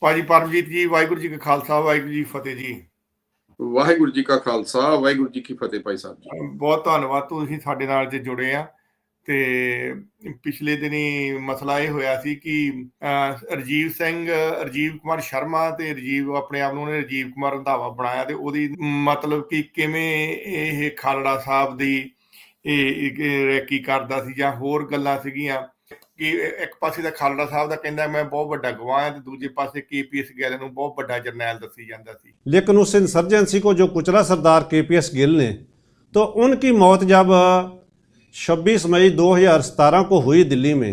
ਭਾਜੀ ਪਰਮਜੀਤ ਜੀ ਵਾਹਿਗੁਰੂ ਜੀ ਕਾ ਖਾਲਸਾ ਵਾਹਿਗੁਰੂ ਜੀ ਫਤਿਹ ਜੀ। ਵਾਹਿਗੁਰੂ ਜੀ ਕਾ ਖਾਲਸਾ ਵਾਹਿਗੁਰੂ ਜੀ ਕੀ ਫਤਿਹ ਭਾਈ ਸਾਹਿਬ ਜੀ। ਬਹੁਤ ਧੰਨਵਾਦ ਤੁਸੀਂ ਸਾਡੇ ਨਾਲ ਜੇ ਜੁੜੇ ਆ। ਤੇ ਪਿਛਲੇ ਦਿਨੀ ਮਸਲਾ ਇਹ ਹੋਇਆ ਸੀ ਕਿ ਰਜੀਵ ਸਿੰਘ ਰਜੀਵ ਕੁਮਾਰ ਸ਼ਰਮਾ ਤੇ ਰਜੀਵ ਆਪਣੇ ਆਪ ਨੂੰ ਉਹਨੇ ਰਜੀਵ ਕੁਮਾਰ ਰੰਧਾਵਾ ਬਣਾਇਆ ਤੇ ਉਹਦੀ ਮਤਲਬ ਕਿ ਕਿਵੇਂ ਇਹ ਖਾਲੜਾ ਸਾਹਿਬ ਦੀ ਇਹ ਰੈਕੀ ਕਰਦਾ ਸੀ ਜਾਂ ਹੋਰ ਗੱਲਾਂ ਸੀਗੀਆਂ। ਕਿ ਇੱਕ ਪਾਸੇ ਦਾ ਖਾਲੜਾ ਸਾਹਿਬ ਦਾ ਕਹਿੰਦਾ ਮੈਂ ਬਹੁਤ ਵੱਡਾ ਗਵਾਹ ਹਾਂ ਤੇ ਦੂਜੇ ਪਾਸੇ ਕੇਪੀਐਸ ਗਿੱਲ ਨੂੰ ਬਹੁਤ ਵੱਡਾ ਜਰਨੈਲ ਦੱਸੀ ਜਾਂਦਾ ਸੀ लेकिन उस इंसर्जेंसी को जो कुचला सरदार के पी एस गिल ने तो उनकी मौत जब 26 मई 2017 को हुई दिल्ली में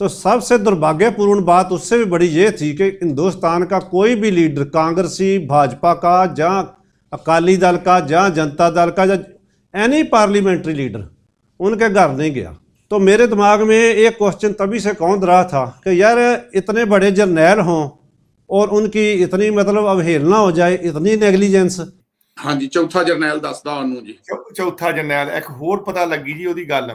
तो सबसे दुर्भाग्यपूर्ण बात उससे भी बड़ी ये थी कि हिंदुस्तान का कोई भी लीडर कांग्रेसी भाजपा का या अकाली दल का या जनता दल का या एनी पार्लियामेंट्री लीडर उनके घर नहीं गया तो मेरे दिमाग में एक क्वेश्चन तभी से कौंध रहा था कि यार इतने बड़े जर्नैल हों और उनकी इतनी मतलब अवहेलना हो जाए इतनी नेगलिजेंस ਹਾਂਜੀ ਚੌਥਾ ਜਰਨੈਲ ਦੱਸਦਾ ਉਹਨੂੰ ਜੀ ਚੌ- ਚੌਥਾ ਜਰਨੈਲ ਇੱਕ ਹੋਰ ਪਤਾ ਲੱਗੀ ਜੀ ਉਹਦੀ ਗੱਲ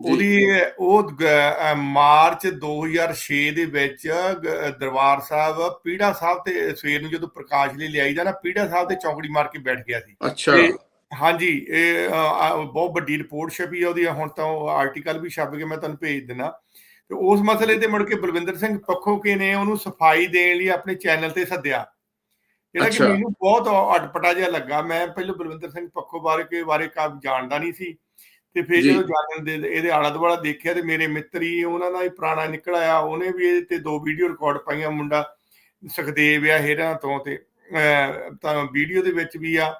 ਉਹਦੀ ਉਹ ਗ- ਅਹ ਮਾਰਚ 2006 ਦੇ ਵਿੱਚ ਗ- ਦਰਬਾਰ ਸਾਹਿਬ ਪੀੜਾ ਸਾਹਿਬ ਤੇ ਸਵੇਰ ਨੂੰ ਜਦੋਂ ਪ੍ਰਕਾਸ਼ ਲਈ ਲਿਆਈ ਦਾ ਨਾ ਪੀੜਾ ਸਾਹਿਬ ਤੇ ਚੌਂਕੜੀ ਮਾਰ ਕੇ ਬੈਠ ਗਿਆ ਸੀ ਅੱਛਾ ਤੇ ਹਾਂਜੀ ਇਹ ਬਹੁਤ ਵੱਡੀ ਰਿਪੋਰਟ ਛਪੀ ਆ ਉਹਦੀ ਹੁਣ ਤਾਂ ਉਹ ਆਰਟੀਕਲ ਵੀ ਛਪ ਕੇ ਮੈਂ ਤੁਹਾਨੂੰ ਭੇਜ ਦਿੰਦਾ ਤੇ ਉਸ ਮਸਲੇ ਤੇ ਮੁੜ ਕੇ ਬਲਵਿੰਦਰ ਸਿੰਘ ਪੱਖੋਕੇ ਨੇ ਉਹਨੂੰ ਸਫ਼ਾਈ ਦੇਣ ਲਈ ਆਪਣੇ ਚੈਨਲ ਤੇ ਸੱਦਿਆ। ਜਿਹੜਾ ਕਿ। ਮੈਨੂੰ ਬਹੁਤ ਅਟਪਟਾ ਜਿਹਾ ਲੱਗਾ। ਮੈਂ ਪਹਿਲਾਂ ਬਲਵਿੰਦਰ ਸਿੰਘ ਪੱਖੋ ਬਾਰੇ ਕੇ ਬਾਰੇ ਕਾਫੀ ਜਾਣਦਾ ਨਹੀਂ ਸੀ। ਤੇ ਫਿਰ। ਜਦੋਂ ਜਾਣਨ ਦੇ ਇਹਦੇ ਆਲਾ ਦੁਆਲਾ ਦੇਖਿਆ ਤੇ ਮੇਰੇ ਮਿੱਤਰ ਹੀ ਉਹਨਾਂ ਨਾਲ ਹੀ ਪੁਰਾਣਾ ਨਿਕਲ ਆਇਆ। ਉਹਨੇ ਵੀ ਇਹਦੇ ਤੇ ਦੋ ਵੀਡੀਓ ਰਿਕਾਰਡ ਪਾਈਆਂ ਮੁੰਡਾ ਸੁਖਦੇਵ ਆ ਹੇਰਾਂ ਤੋਂ ਤੇ ਤਾਂ ਵੀਡੀਓ ਦੇ ਵਿੱਚ ਵੀ ਆ।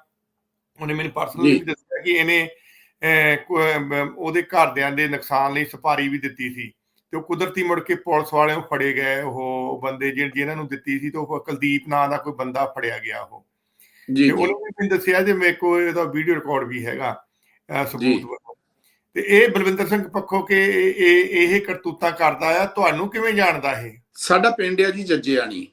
ਉਹਨੇ ਮੈਨੂੰ ਪਰਸਨਲੀ। ਵੀ ਦੱਸਿਆ ਕਿ ਇਹਨੇ ਉਹਦੇ ਘਰਦਿਆਂ ਦੇ ਨੁਕਸਾਨ ਲਈ ਸੁਪਾਰੀ ਵੀ ਦਿੱਤੀ ਸੀ ਤੇ ਉਹ ਕੁਦਰਤੀ ਮੁੜ ਕੇ ਪੁਲਿਸ ਵਾਲਿਆਂ ਨੂੰ ਫੜੇ ਗਏ ਉਹ ਬੰਦੇ ਜਿਹਨ- ਨੂੰ ਦਿੱਤੀ ਸੀ ਤੇ ਉਹ ਕੁਲਦੀਪ ਨਾਂ ਦਾ ਕੋਈ ਬੰਦਾ ਫੜਿਆ ਗਿਆ ਉਹ। ਜੀ ਤੇ ਉਹਨੇ ਵੀ ਮੈਨੂੰ ਦੱਸਿਆ ਜੇ ਮੇਰੇ ਕੋਲ ਇਹਦਾ ਵੀਡੀਓ ਰਿਕਾਰਡ ਵੀ ਹੈਗਾ। ਸਬੂਤ ਵਜੋਂ ਤੇ ਇਹ ਬਲਵਿੰਦਰ ਸਿੰਘ ਪੱਖੋ ਕਿ ਇਹ ਇਹ- ਕਰਤੂਤਾਂ ਕਰਦਾ ਆ ਤੁਹਾਨੂੰ ਕਿਵੇਂ ਜਾਣਦਾ ਇਹ? ਸਾਡਾ ਪਿੰਡ ਹੈ ਜੀ ਜੱਜਿਆਣੀ।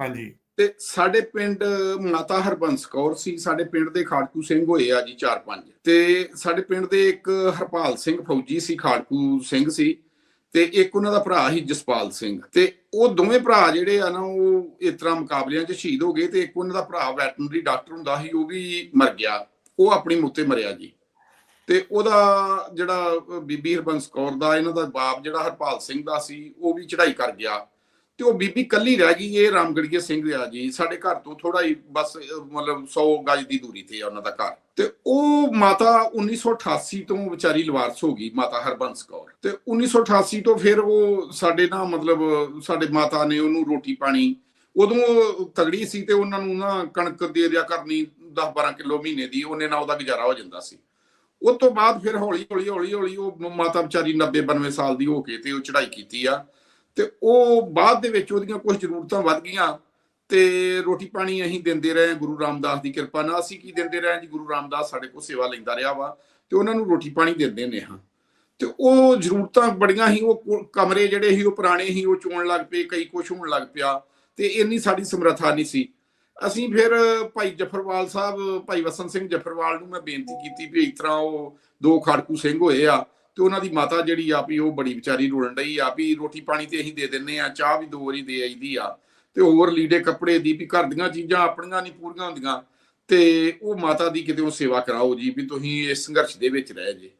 ਹਾਂਜੀ। ਤੇ ਸਾਡੇ ਪਿੰਡ ਮਾਤਾ ਹਰਬੰਸ ਕੌਰ ਸੀ, ਸਾਡੇ ਪਿੰਡ ਦੇ ਖਾੜਕੂ ਸਿੰਘ ਹੋਏ ਆ ਜੀ ਚਾਰ ਪੰਜ। ਤੇ ਸਾਡੇ ਪਿੰਡ ਦੇ ਇੱਕ ਹਰਪਾਲ ਸਿੰਘ ਫੌਜੀ ਸੀ ਖਾੜਕੂ ਸਿੰਘ ਸੀ ਤੇ ਇੱਕ ਉਹਨਾਂ ਦਾ ਭਰਾ ਸੀ ਜਸਪਾਲ ਸਿੰਘ। ਤੇ ਉਹ ਦੋਵੇਂ ਭਰਾ ਜਿਹੜੇ ਆ ਨਾ, ਉਹ ਇਸ ਤਰ੍ਹਾਂ ਮੁਕਾਬਲਿਆਂ 'ਚ ਸ਼ਹੀਦ ਹੋ ਗਏ ਤੇ ਇੱਕ ਉਹਨਾਂ ਦਾ ਭਰਾ ਵੈਟਰਨਰੀ ਡਾਕਟਰ ਹੁੰਦਾ ਸੀ, ਉਹ ਵੀ ਮਰ ਗਿਆ। ਉਹ ਆਪਣੀ ਮੁੱਤੇ ਮਰਿਆ ਜੀ। ਤੇ ਉਹਦਾ ਜਿਹੜਾ ਬੀਬੀ ਹਰਬੰਸ ਕੌਰ ਦਾ, ਇਹਨਾਂ ਦਾ ਬਾਪ ਜਿਹੜਾ ਹਰਪਾਲ ਸਿੰਘ ਦਾ ਸੀ, ਉਹ ਵੀ ਚੜ੍ਹਾਈ ਕਰ ਗਿਆ। ਤੇ ਉਹ ਬੀਬੀ ਕੱਲੀ ਰਹਿ ਗਈ, ਇਹ ਰਾਮਗੜੀਏ ਸਿੰਘ ਆ ਜੀ। ਸਾਡੇ ਘਰ ਤੋਂ ਥੋੜਾ ਹੀ ਬਸ, ਮਤਲਬ 100 ਗਜ ਦੀ ਦੂਰੀ ਤੇ ਆ ਉਹਨਾਂ ਦਾ ਘਰ। ਤੇ ਉਹ ਮਾਤਾ 1988 ਤੋਂ ਵਿਚਾਰੀ ਲਵਾਰਸ ਹੋ ਗਈ, ਮਾਤਾ ਹਰਬੰਸ ਕੌਰ। ਤੇ 1988 ਤੋਂ ਫਿਰ ਉਹ ਸਾਡੇ ਨਾਲ ਮਤਲਬ ਸਾਡੇ ਮਾਤਾ ਨੇ ਉਹਨੂੰ ਰੋਟੀ ਪਾਣੀ, ਉਦੋਂ ਤਗੜੀ ਸੀ ਤੇ ਉਹਨਾਂ ਨੂੰ ਨਾ ਕਣਕ ਦੇ ਦਿਆ ਕਰਨੀ 10 12 ਕਿਲੋ ਮਹੀਨੇ ਦੀ, ਉਹਨੇ ਨਾਲ ਉਹਦਾ ਗੁਜ਼ਾਰਾ ਹੋ ਜਾਂਦਾ ਸੀ। ਉਸ ਤੋਂ ਬਾਅਦ ਫਿਰ ਹੌਲੀ ਹੌਲੀ ਹੌਲੀ ਹੌਲੀ ਉਹ ਮਾਤਾ ਵਿਚਾਰੀ 90 92 ਸਾਲ ਦੀ ਹੋ ਕੇ ਤੇ ਉਹ ਚੜ੍ਹਾਈ ਕੀਤੀ ਆ। ਤੇ ਉਹ ਬਾਅਦ ਦੇ ਵਿੱਚ ਉਹਦੀਆਂ ਕੁਝ ਜ਼ਰੂਰਤਾਂ ਵੱਧ ਗਈਆਂ ਤੇ ਰੋਟੀ ਪਾਣੀ ਅਸੀਂ ਦਿੰਦੇ ਰਹੇ ਗੁਰੂ ਰਾਮਦਾਸ ਦੀ ਕਿਰਪਾ ਨਾਲ। ਅਸੀਂ ਕੀ ਦਿੰਦੇ ਰਹੇ? ਜੀ, ਗੁਰੂ ਰਾਮਦਾਸ ਸਾਡੇ ਕੋਲ ਸੇਵਾ ਲੈਂਦਾ ਰਿਹਾ ਵਾ ਤੇ ਉਹਨਾਂ ਨੂੰ ਰੋਟੀ ਪਾਣੀ ਦਿੰਦੇ ਨੇ ਹਾਂ। ਤੇ ਉਹ ਜ਼ਰੂਰਤਾਂ ਬੜੀਆਂ ਹੀ, ਉਹ ਕਮਰੇ ਜਿਹੜੇ ਸੀ ਉਹ ਪੁਰਾਣੇ ਸੀ ਉਹ ਚੋਣ ਲੱਗ ਪਏ, ਕਈ ਕੁਛ ਹੋਣ ਲੱਗ ਪਿਆ ਤੇ ਇੰਨੀ ਸਾਡੀ ਸਮਰੱਥਾ ਨਹੀਂ ਸੀ। ਅਸੀਂ ਫਿਰ ਭਾਈ ਜਫਰਵਾਲ ਸਾਹਿਬ, ਭਾਈ ਵਸਨ ਸਿੰਘ ਜਫਰਵਾਲ ਨੂੰ ਮੈਂ ਬੇਨਤੀ ਕੀਤੀ ਵੀ ਇਸ ਤਰ੍ਹਾਂ ਉਹ ਦੋ ਖੜਕੂ ਸਿੰਘ ਹੋਏ ਆ ਤੇ ਉਹਨਾਂ ਦੀ ਮਾਤਾ ਜਿਹੜੀ ਆ ਵੀ ਉਹ ਬੜੀ ਵਿਚਾਰੀ ਰੋਣ ਡਈ ਆ ਵੀ ਰੋਟੀ ਪਾਣੀ ਤੇ ਅਸੀਂ ਦੇ ਦਿੰਨੇ ਆ ਚਾਹ ਵੀ ਦੋ ਵਾਰੀ ਦੇ ਆਈਦੀ ਆ। ਤੇ ਹੋਰ ਲੀੜੇ ਕੱਪੜੇ ਦੀ ਵੀ ਘਰ ਦੀਆਂ ਚੀਜ਼ਾਂ ਆਪਣੀਆਂ ਨਹੀਂ ਪੂਰੀਆਂ ਹੁੰਦੀਆਂ। ਤੇ ਉਹ ਮਾਤਾ ਦੀ ਕਿਤੇ ਉਹ ਸੇਵਾ ਕਰਾਓ ਜੀ ਵੀ ਤੁਸੀਂ ਇਸ ਸੰਘਰਸ਼ ਦੇ ਵਿੱਚ ਰਹਿ ਜੇ।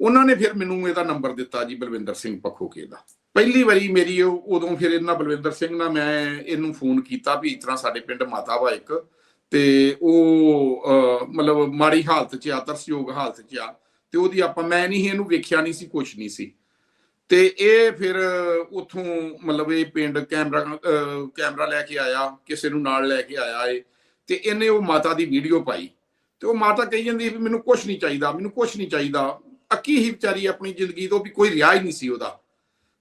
ਉਹਨਾਂ ਨੇ ਫਿਰ ਮੈਨੂੰ ਇਹਦਾ ਨੰਬਰ ਦਿੱਤਾ ਜੀ ਬਲਵਿੰਦਰ ਸਿੰਘ ਪੱਖੋਕੇ ਦਾ। ਪਹਿਲੀ ਵਾਰੀ ਮੇਰੀ ਉਹ ਉਦੋਂ ਫਿਰ ਇਹਨਾਂ ਬਲਵਿੰਦਰ ਸਿੰਘ ਨਾਲ ਮੈਂ ਇਹਨੂੰ ਫੋਨ ਕੀਤਾ ਵੀ ਇਸ ਤਰ੍ਹਾਂ ਸਾਡੇ ਪਿੰਡ ਮਾਤਾ ਵਾ ਇੱਕ। ਤੇ ਉਹ ਅਹ, ਮਤਲਬ ਮਾੜੀ ਹਾਲਤ 'ਚ ਆ ਤਰਸਯੋਗ ਹਾਲਤ 'ਚ ਆ। ਤੇ ਉਹਦੀ ਆਪਾਂ, ਮੈਂ ਨਹੀਂ, ਇਹਨੂੰ ਵੇਖਿਆ ਨਹੀਂ ਸੀ, ਕੁਛ ਨਹੀਂ ਸੀ। ਤੇ ਇਹ ਫਿਰ ਉਥੋਂ ਮਤਲਬ ਇਹ ਪਿੰਡ ਕੈਮਰਾ ਕੈਮਰਾ ਲੈ ਕੇ ਆਇਆ, ਕਿਸੇ ਨੂੰ ਨਾਲ ਲੈ ਕੇ ਆਇਆ ਏ ਤੇ ਇਹਨੇ ਉਹ ਮਾਤਾ ਦੀ ਵੀਡੀਓ ਪਾਈ। ਤੇ ਉਹ ਮਾਤਾ ਕਹੀ ਜਾਂਦੀ ਵੀ ਮੈਨੂੰ ਕੁਛ ਨਹੀਂ ਚਾਹੀਦਾ, ਮੈਨੂੰ ਕੁਛ ਨਹੀਂ ਚਾਹੀਦਾ। ਅੱਕੀ ਹੀ ਵਿਚਾਰੀ ਆਪਣੀ ਜ਼ਿੰਦਗੀ ਤੋਂ ਵੀ ਕੋਈ ਰਿਆ ਹੀ ਨਹੀਂ ਸੀ ਉਹਦਾ।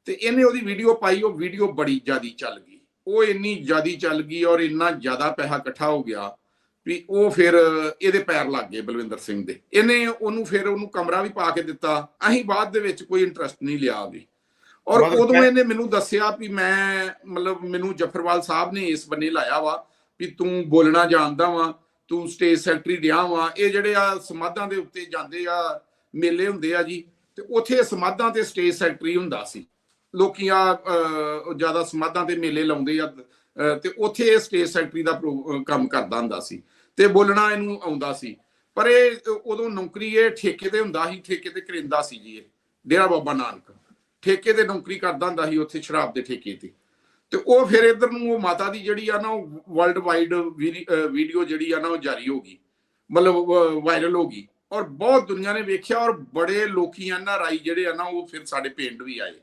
ਤੇ ਇਹਨੇ ਉਹਦੀ ਵੀਡੀਓ ਪਾਈ, ਉਹ ਵੀਡੀਓ ਬੜੀ ਜਿਆਦੀ ਚੱਲ ਗਈ। ਉਹ ਇੰਨੀ ਜਿਆਦੀ ਚੱਲ ਗਈ ਔਰ ਇੰਨਾ ਜ਼ਿਆਦਾ ਪੈਸਾ ਇਕੱਠਾ ਹੋ ਗਿਆ ਵੀ ਉਹ ਫਿਰ ਇਹਦੇ ਪੈਰ ਲੱਗ ਗਏ ਬਲਵਿੰਦਰ ਸਿੰਘ ਦੇ। ਇਹਨੇ ਉਹਨੂੰ ਫਿਰ ਉਹਨੂੰ ਕਮਰਾ ਵੀ ਪਾ ਕੇ ਦਿੱਤਾ। ਅਸੀਂ ਬਾਅਦ ਦੇ ਵਿੱਚ ਕੋਈ ਇੰਟਰਸਟ ਨਹੀਂ ਲਿਆ ਉਹਦੀ। ਔਰ ਉਦੋਂ ਇਹਨੇ ਮੈਨੂੰ ਦੱਸਿਆ ਵੀ ਮੈਂ ਮਤਲਬ ਮੈਨੂੰ ਜਫਰਵਾਲ ਸਾਹਿਬ ਨੇ ਇਸ ਬੰਨੇ ਲਾਇਆ ਵਾ ਵੀ ਤੂੰ ਬੋਲਣਾ ਜਾਣਦਾ ਵਾ ਤੂੰ ਸਟੇਜ ਸੈਕਟਰੀ ਰਿਹਾ ਵਾ। ਇਹ ਜਿਹੜੇ ਆ ਸਮਾਧਾਂ ਦੇ ਉੱਤੇ ਜਾਂਦੇ ਆ ਮੇਲੇ ਹੁੰਦੇ ਆ ਜੀ ਤੇ ਉੱਥੇ ਸਮਾਧਾਂ ਤੇ ਸਟੇਜ ਸੈਕਟਰੀ ਹੁੰਦਾ ਸੀ। ਲੋਕੀ ਆ ਜ਼ਿਆਦਾ ਸਮਾਧਾਂ ਤੇ ਮੇਲੇ ਲਾਉਂਦੇ ਆ ਤੇ ਉੱਥੇ ਇਹ ਸਟੇਟ ਸੈਕਟਰੀ ਦਾ ਕੰਮ ਕਰਦਾ ਹੁੰਦਾ ਸੀ। ਤੇ ਬੋਲਣਾ ਇਹਨੂੰ ਆਉਂਦਾ ਸੀ। ਪਰ ਇਹ, ਉਦੋਂ ਨੌਕਰੀ ਇਹ ਠੇਕੇ ਤੇ ਹੁੰਦਾ ਸੀ, ਠੇਕੇ ਤੇ ਕਰਿੰਦਾ ਸੀ ਜੀ ਇਹ, ਡੇਰਾ ਬਾਬਾ ਨਾਨਕ। ਠੇਕੇ ਤੇ ਨੌਕਰੀ ਕਰਦਾ ਹੁੰਦਾ ਸੀ ਉੱਥੇ ਸ਼ਰਾਬ ਦੇ ਠੇਕੇ ਤੇ। ਤੇ ਉਹ ਫਿਰ ਇਧਰ ਨੂੰ ਉਹ ਮਾਤਾ ਦੀ ਜਿਹੜੀ ਆ ਨਾ, ਉਹ ਵਰਲਡ ਵਾਈਡ ਵੀਡੀਓ ਜਿਹੜੀ ਆ ਨਾ, ਉਹ ਜਾਰੀ ਹੋ ਗਈ। ਮਤਲਬ ਵਾਇਰਲ ਹੋ ਗਈ। ਔਰ ਬਹੁਤ ਦੁਨੀਆ ਨੇ ਵੇਖਿਆ ਔਰ ਬੜੇ ਲੋਕੀ ਐਨ ਆਰ ਆਈ ਜਿਹੜੇ ਆ ਨਾ, ਉਹ ਫਿਰ ਸਾਡੇ ਪਿੰਡ ਵੀ ਆਏ।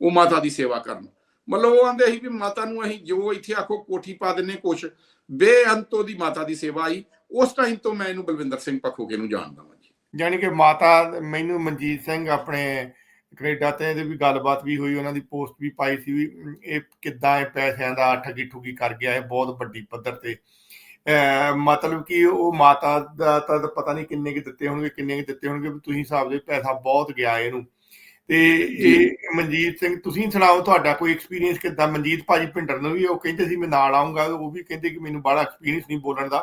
ਉਹ ਮਾਤਾ ਦੀ ਸੇਵਾ ਕਰਨ। ਮਤਲਬ ਉਹ ਆਂਦੇ ਸੀ ਵੀ ਮਾਤਾ ਨੂੰ ਅਸੀਂ ਜੋ ਇੱਥੇ ਆਖੋ ਕੋਠੀ ਪਾ ਦਿੰਨੇ ਕੁਛ ਬੇਅੰਤ ਉਹਦੀ ਮਾਤਾ ਦੀ ਸੇਵਾ ਆਈ। ਉਸ ਟਾਈਮ ਤੋਂ ਮੈਂ ਇਹਨੂੰ ਬਲਵਿੰਦਰ ਸਿੰਘ ਪਖੋਕੇ ਨੂੰ ਜਾਣਦਾ ਹਾਂ ਜੀ। ਯਾਨੀ ਕਿ ਮਾਤਾ ਮੈਨੂੰ ਮਨਜੀਤ ਸਿੰਘ ਆਪਣੇ ਕੈਨੇਡਾ ਤੇ ਇਹਦੇ ਵੀ ਗੱਲਬਾਤ ਵੀ ਹੋਈ ਉਹਨਾਂ ਦੀ ਪੋਸਟ ਵੀ ਪਾਈ ਸੀ ਵੀ ਇਹ ਕਿੱਦਾਂ ਇਹ ਪੈਸਿਆਂ ਦਾ ਠੱਗੀ ਠੁਗੀ ਕਰ ਗਿਆ ਇਹ ਬਹੁਤ ਵੱਡੀ ਪੱਧਰ ਤੇ। ਅਹ, ਮਤਲਬ ਕਿ ਉਹ ਮਾਤਾ ਦਾ ਤਾਂ ਪਤਾ ਨਹੀਂ ਕਿੰਨੇ ਕਿ ਦਿੱਤੇ ਹੋਣਗੇ ਕਿੰਨੇ ਕਿ ਦਿੱਤੇ ਹੋਣਗੇ ਤੁਸੀਂ ਹਿਸਾਬ ਦੇ ਪੈਸਾ ਬਹੁਤ ਗਿਆ ਇਹਨੂੰ। ਤੇ ਇਹ ਮਨਜੀਤ ਸਿੰਘ ਤੁਸੀਂ ਸੁਣਾਓ ਤੁਹਾਡਾ ਕੋਈ ਐਕਸਪੀਰੀਅੰਸ ਕਿੱਦਾਂ? ਮਨਜੀਤ ਭਾਜੀ ਪਿੰਡਰ ਨੂੰ ਵੀ ਉਹ ਕਹਿੰਦੇ ਸੀ ਮੈਂ ਨਾਲ ਆਉਂਗਾ ਉਹ ਵੀ ਕਹਿੰਦੇ ਕਿ ਮੈਨੂੰ ਬੜਾ ਐਕਸਪੀਰੀਅੰਸ ਨਹੀਂ ਬੋਲਣ ਦਾ।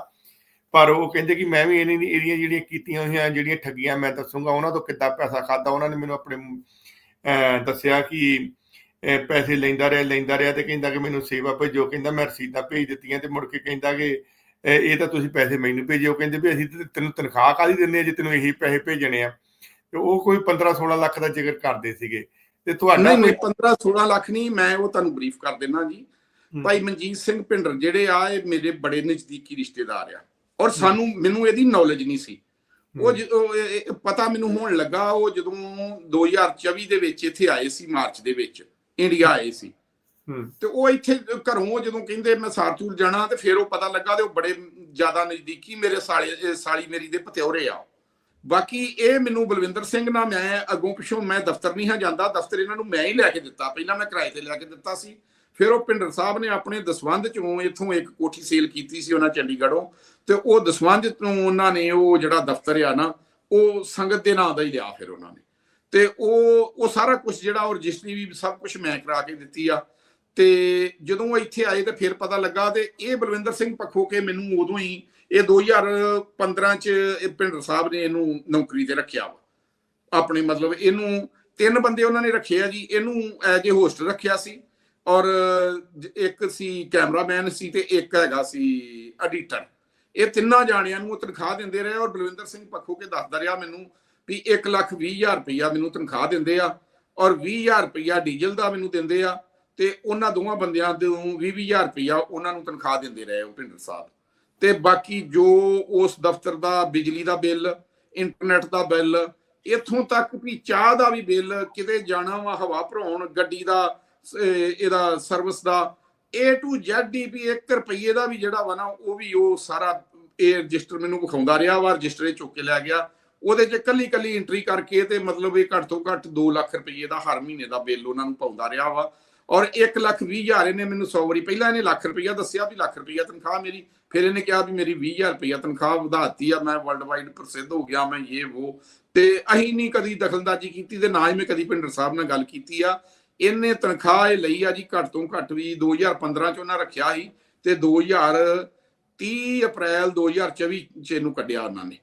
ਪਰ ਉਹ ਕਹਿੰਦੇ ਕਿ ਮੈਂ ਵੀ ਇਹਨਾਂ ਇਹਦੀਆਂ ਜਿਹੜੀਆਂ ਕੀਤੀਆਂ ਹੋਈਆਂ ਜਿਹੜੀਆਂ ਠੱਗੀਆਂ ਮੈਂ ਦੱਸੂਗਾ ਉਹਨਾਂ ਤੋਂ ਕਿੱਦਾਂ ਪੈਸਾ ਖਾਦਾ ਉਹਨਾਂ ਨੇ ਮੈਨੂੰ ਆਪਣੇ ਦੱਸਿਆ ਕਿ ਪੈਸੇ ਲੈਂਦਾ ਰਿਹਾ ਲੈਂਦਾ ਰਿਹਾ ਤੇ ਕਹਿੰਦਾ ਕਿ ਮੈਨੂੰ ਸੇਵਾ ਭੇਜੋ। ਕਹਿੰਦਾ ਮੈਂ ਰਸੀਦਾਂ ਭੇਜ ਦਿੱਤੀਆਂ ਤੇ ਮੁੜ ਕੇ ਕਹਿੰਦਾ ਕਿ ਇਹ ਤਾਂ ਤੁਸੀਂ ਪੈਸੇ ਮੈਨੂੰ ਭੇਜੋ। ਕਹਿੰਦੇ ਵੀ ਅਸੀਂ ਤੇ ਤੈਨੂੰ ਤਨਖਾਹ ਕਾਹਦੀ ਦਿੰਦੇ ਆ ਜੇ ਤੈਨੂੰ ਇਹੀ ਪੈਸੇ ਭੇਜਣੇ ਆ? ਤੇ ਉਹ ਕੋਈ 15 16 ਲੱਖ ਦਾ ਜ਼ਿਕਰ ਕਰਦੇ ਸੀਗੇ। ਤੇ ਤੁਹਾਡਾ ਨਹੀਂ ਨਹੀਂ ਕੋਈ- 15 16 ਲੱਖ ਨਹੀਂ ਮੈਂ ਉਹ ਤੁਹਾਨੂੰ ਬਰੀਫ ਕਰ ਦਿੰਦਾ ਜੀ। ਭਾਈ ਮਨਜੀਤ ਸਿੰਘ ਪਿੰਡਰ ਜਿਹੜੇ ਆ ਇਹ ਮੇਰੇ ਬੜੇ ਨਜ਼ਦੀਕੀ ਰਿਸ਼ਤੇਦਾਰ ਆ। ਔਰ ਸਾਨੂੰ ਮੈਨੂੰ ਇਹਦੀ ਨੌਲੇਜ ਨਹੀਂ ਸੀ। ਉਹ ਜਦੋਂ ਪਤਾ ਮੈਨੂੰ ਹੋਣ ਲੱਗਾ ਉਹ ਜਦੋਂ 2024 ਦੇ ਵਿੱਚ ਇੱਥੇ ਆਏ ਸੀ ਮਾਰਚ ਦੇ ਵਿੱਚ ਇੰਡੀਆ ਆਏ ਸੀ। ਤੇ ਉਹ ਇੱਥੇ ਘਰੋਂ ਜਦੋਂ ਕਹਿੰਦੇ ਮੈਂ ਸਾਰਥੂਲ ਜਾਣਾ ਤੇ ਫਿਰ ਉਹ ਪਤਾ ਲੱਗਾ ਤੇ ਉਹ ਬੜੇ ਜ਼ਿਆਦਾ ਨਜ਼ਦੀਕੀ ਮੇਰੇ ਸਾਲੇ ਸਾਲੀ ਮੇਰੀ ਦੇ ਪਤਿਉਰੇ ਆ। ਬਾਕੀ ਇਹ ਮੈਨੂੰ ਬਲਵਿੰਦਰ ਸਿੰਘ ਨਾਲ ਮੈਂ ਅੱਗੋਂ ਪਿੱਛੋਂ ਮੈਂ ਦਫ਼ਤਰ ਨਹੀਂ ਹਾਂ ਜਾਂਦਾ, ਦਫ਼ਤਰ ਇਹਨਾਂ ਨੂੰ ਮੈਂ ਹੀ ਲੈ ਕੇ ਦਿੱਤਾ। ਪਹਿਲਾਂ ਮੈਂ ਕਿਰਾਏ ਤੇ ਲੈ ਕੇ ਦਿੱਤਾ ਸੀ। ਫਿਰ ਉਹ ਪਿੰਡਰ ਸਾਹਿਬ ਨੇ ਆਪਣੇ ਦਸਵੰਧ ਚੋਂ ਇੱਥੋਂ ਇੱਕ ਕੋਠੀ ਸੇਲ ਕੀਤੀ ਸੀ ਉਹਨਾਂ ਚੰਡੀਗੜ੍ਹੋਂ ਤੇ ਉਹ ਦਸਵੰਧ ਤੋਂ ਉਹਨਾਂ ਨੇ ਉਹ ਜਿਹੜਾ ਦਫ਼ਤਰ ਆ ਨਾ, ਉਹ ਸੰਗਤ ਦੇ ਨਾਂ ਦਾ ਹੀ ਲਿਆ ਫਿਰ ਉਹਨਾਂ ਨੇ। ਤੇ ਉਹ ਉਹ ਸਾਰਾ ਕੁਝ ਜਿਹੜਾ ਉਹ ਰਜਿਸਟਰੀ ਵੀ ਸਭ ਕੁਝ ਮੈਂ ਕਰਾ ਕੇ ਦਿੱਤੀ ਆ। ਤੇ ਜਦੋਂ ਉਹ ਇੱਥੇ ਆਏ ਤੇ ਫਿਰ ਪਤਾ ਲੱਗਾ ਤੇ ਇਹ ਬਲਵਿੰਦਰ ਸਿੰਘ ਪੱਖੋ ਕੇ ਮੈਨੂੰ ਉਦੋਂ ਹੀ ਇਹ 2015 ਚ ਇਹ ਭਿੰਡਰ ਸਾਹਿਬ ਨੇ ਇਹਨੂੰ ਨੌਕਰੀ ਤੇ ਰੱਖਿਆ ਵਾ। ਆਪਣੇ ਮਤਲਬ ਇਹਨੂੰ ਤਿੰਨ ਬੰਦੇ ਉਹਨਾਂ ਨੇ ਰੱਖੇ ਆ ਜੀ, ਇਹਨੂੰ ਐਜ ਏ ਹੋਸਟ ਰੱਖਿਆ ਸੀ ਔਰ ਇੱਕ ਸੀ ਕੈਮਰਾਮੈਨ ਸੀ ਤੇ ਇੱਕ ਹੈਗਾ ਸੀ ਐਡੀਟਰ। ਇਹ ਤਿੰਨਾਂ ਜਾਣਿਆਂ ਨੂੰ ਉਹ ਤਨਖਾਹ ਦਿੰਦੇ ਰਹੇ ਔਰ ਬਲਵਿੰਦਰ ਸਿੰਘ ਪੱਖੋ ਕੇ ਦੱਸਦਾ ਰਿਹਾ ਮੈਨੂੰ ਵੀ 1 ਲੱਖ 20 ਹਜ਼ਾਰ ਰੁਪਈਆ ਮੈਨੂੰ ਤਨਖਾਹ ਦਿੰਦੇ ਆ ਔਰ 20 ਹਜ਼ਾਰ ਰੁਪਈਆ ਡੀਜ਼ਲ ਦਾ ਮੈਨੂੰ ਦਿੰਦੇ ਆ ਤੇ ਉਹਨਾਂ ਦੋਵਾਂ ਬੰਦਿਆਂ ਤੋਂ 20 ਹਜ਼ਾਰ ਰੁਪਈਆ ਉਹਨਾਂ ਨੂੰ ਤਨਖਾਹ ਦਿੰਦੇ ਰਹੇ ਉਹ ਭਿੰਡਰ ਸਾਹਿਬ। ਤੇ ਬਾਕੀ ਜੋ ਉਸ ਦਫ਼ਤਰ ਦਾ ਬਿਜਲੀ ਦਾ ਬਿੱਲ ਇੰਟਰਨੈਟ ਦਾ ਬਿੱਲ, ਇੱਥੋਂ ਤੱਕ ਵੀ ਚਾਹ ਦਾ ਵੀ ਬਿੱਲ, ਕਿਤੇ ਜਾਣਾ ਵਾ ਹਵਾ ਭਰਾਉਣ, ਗੱਡੀ ਦਾ ਇਹਦਾ ਸਰਵਿਸ ਦਾ, A to Z ਹੀ ਵੀ 1 ਰੁਪਈਏ ਦਾ ਵੀ ਜਿਹੜਾ ਵਾ ਨਾ, ਉਹ ਵੀ ਉਹ ਸਾਰਾ ਇਹ ਰਜਿਸਟਰ ਮੈਨੂੰ ਵਿਖਾਉਂਦਾ ਰਿਹਾ ਵਾ, ਰਜਿਸਟਰ ਇਹ ਚੁੱਕ ਕੇ ਲੈ ਗਿਆ। ਉਹਦੇ 'ਚ ਕੱਲੀ ਕੱਲੀ ਐਂਟਰੀ ਕਰਕੇ ਤੇ ਮਤਲਬ ਇਹ ਘੱਟ ਤੋਂ ਘੱਟ 2 ਲੱਖ ਰੁਪਏ ਦਾ ਹਰ ਮਹੀਨੇ ਦਾ ਬਿੱਲ ਉਹਨਾਂ ਨੂੰ ਪਾਉਂਦਾ ਰਿਹਾ ਵਾ। ਔਰ 1 ਲੱਖ 20 ਹਜ਼ਾਰ ਇਹਨੇ ਮੈਨੂੰ 100 ਵਾਰੀ, ਪਹਿਲਾਂ ਇਹਨੇ ਲੱਖ ਰੁਪਈਆ ਦੱਸਿਆ ਵੀ ਲੱਖ ਰੁਪਈਆ ਤਨਖਾਹ ਮੇਰੀ, ਫਿਰ ਇਹਨੇ ਕਿਹਾ ਵੀ ਮੇਰੀ 20000 ਰੁਪਈਆ ਤਨਖਾਹ ਵਧਾਤੀ ਆ, ਮੈਂ ਵਰਲਡ ਵਾਈਡ ਪ੍ਰਸਿੱਧ ਹੋ ਗਿਆ, ਮੈਂ ਇਹ ਉਹ ਤੇ ਅਹੀਂ ਨਹੀਂ ਕਦੀ ਦਖਲਅੰਦਾਜ਼ੀ ਕੀਤੀ ਤੇ ਨਾ ਹੀ ਮੈਂ ਕਦੀ ਭਿੰਡਰ ਸਾਹਿਬ ਨਾਲ ਗੱਲ ਕੀਤੀ ਆ। ਇਹਨੇ ਤਨਖਾਹ ਇਹ ਲਈ ਆ ਜੀ ਘੱਟ ਤੋਂ ਘੱਟ ਵੀ 2015 ਚ ਉਹਨਾਂ ਰੱਖਿਆ ਸੀ ਤੇ 2030 ਅਪ੍ਰੈਲ 2024 ਚ ਇਹਨੂੰ ਕੱਢਿਆ ਉਹਨਾਂ ਨੇ।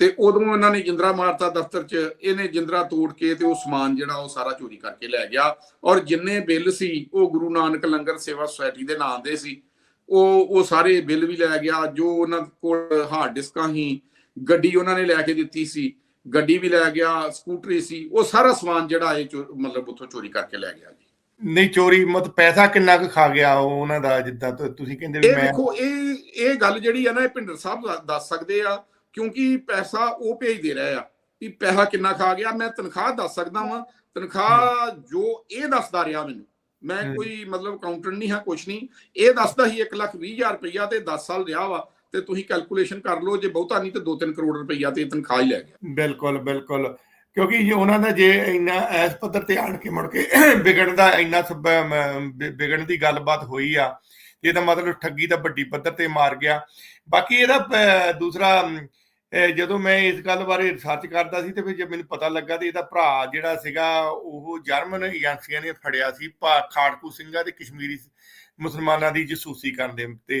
ਤੇ ਉਦੋਂ ਇਹਨਾਂ ਨੇ ਜਿੰਦਰਾ ਮਾਰਤਾ ਦਫ਼ਤਰ 'ਚ ਇਹਨੇ ਜਿੰਦਰਾ ਤੋੜ ਕੇ ਤੇ ਉਹ ਸਮਾਨ ਜਿਹੜਾ ਉਹ ਸਾਰਾ ਚੋਰੀ ਕਰਕੇ ਲੈ ਗਿਆ ਔਰ ਜਿੰਨੇ ਬਿੱਲ ਸੀ ਉਹ ਗੁਰੂ ਨਾਨਕ ਲੰਗਰ ਸੇਵਾ ਸੁਸਾਇਟੀ ਦੇ ਨਾਂ ਦੇ ਸੀ। ਉਹ ਉਹ ਸਾਰੇ ਬਿੱਲ ਵੀ ਲੈ ਗਿਆ ਜੋ ਉਹਨਾਂ ਕੋਲ ਹਾਰਡ ਡਿਸਕਾਂ ਹੀ ਗੱਡੀ ਉਹਨਾਂ ਨੇ ਲੈ ਕੇ ਦਿੱਤੀ ਸੀ ਗੱਡੀ ਵੀ ਲੈ ਗਿਆ ਸਕੂਟਰੀ ਸੀ ਉਹ ਸਾਰਾ ਸਮਾਨ ਜਿਹੜਾ ਇਹ ਮਤਲਬ ਉੱਥੋਂ ਚੋਰੀ ਕਰਕੇ ਲੈ ਗਿਆ ਜੀ। ਨਹੀਂ ਚੋਰੀ ਮਤ ਪੈਸਾ ਕਿੰਨਾ ਕੁ ਖਾ ਗਿਆ ਉਹ ਉਹਨਾਂ ਦਾ ਜਿੱਦਾਂ ਤੁਸੀਂ ਕਹਿੰਦੇ ਵੀ ਇਹ ਮੈਂ ਦੇਖੋ ਇਹ ਇਹ ਗੱਲ ਜਿਹੜੀ ਆ ਨਾ ਇਹ ਭਿੰਡਰ ਸਾਹਿਬ ਦੱਸ ਸਕਦੇ ਆ ਕਿਉਂਕਿ ਪੈਸਾ ਉਹ ਭੇਜਦੇ ਰਹੇ ਆ ਵੀ ਪੈਸਾ ਕਿੰਨਾ ਖਾ ਗਿਆ ਮੈਂ ਤਨਖਾਹ ਦੱਸ ਸਕਦਾ ਵਾਂ। ਤਨਖਾਹ ਜੋ ਇਹ ਦੱਸਦਾ ਰਿਹਾ ਮੈਨੂੰ। ਮੈਂ। ਕੋਈ ਮਤਲਬ ਅਕਾਊਂਟੈਂਟ ਨਹੀਂ ਹਾਂ ਕੁਛ ਨਹੀਂ। ਇਹ ਦੱਸਦਾ ਹੀ 1 ਲੱਖ 20 ਹਜ਼ਾਰ ਰੁਪਈਆ ਤੇ 10 ਸਾਲ ਰਿਹਾ ਵਾ ਤੇ ਤੁਸੀਂ ਕੈਲਕੂਲੇਸ਼ਨ ਕਰ ਲਓ ਜੇ ਬਹੁਤਾ ਨਹੀਂ ਤੇ 2-3 ਕਰੋੜ ਰੁਪਈਆ ਤੇ ਤਨਖਾਹ ਹੀ ਲੈ ਗਿਆ। ਬਿਲਕੁਲ ਬਿਲਕੁਲ। ਕਿਉਂਕਿ ਜੇ ਉਹਨਾਂ ਦਾ ਜੇ ਇੰਨਾ ਐਸ ਪੱਧਰ ਤੇ ਆਣ ਕੇ ਮੁੜ ਕੇ ਵਿਗੜਨ ਦਾ ਇੰਨਾ ਵਿਗੜਨ ਦੀ ਗੱਲਬਾਤ ਹੋਈ ਆ ਇਹ ਤਾਂ ਮਤਲਬ ਠੱਗੀ ਤਾਂ ਵੱਡੀ ਪੱਧਰ ਤੇ ਮਾਰ ਗਿਆ। ਬਾਕੀ ਇਹਦਾ ਦੂਸਰਾ ਜਦੋਂ ਮੈਂ ਇਸ ਗੱਲ ਬਾਰੇ ਰਿਸਰਚ ਕਰਦਾ ਸੀ ਤੇ ਫਿਰ ਜਦ ਮੈਨੂੰ ਪਤਾ ਲੱਗਾ ਤੇ ਇਹਦਾ ਭਰਾ ਜਿਹੜਾ ਸੀਗਾ ਉਹ ਜਰਮਨ ਏਜੰਸੀਆਂ ਨੇ ਫੜਿਆ ਸੀ ਖਾੜਕੂ ਸਿੰਘਾਂ ਤੇ ਕਸ਼ਮੀਰੀ ਮੁਸਲਮਾਨਾਂ ਦੀ ਜਸੂਸੀ ਕਰਨ ਦੇ ਤੇ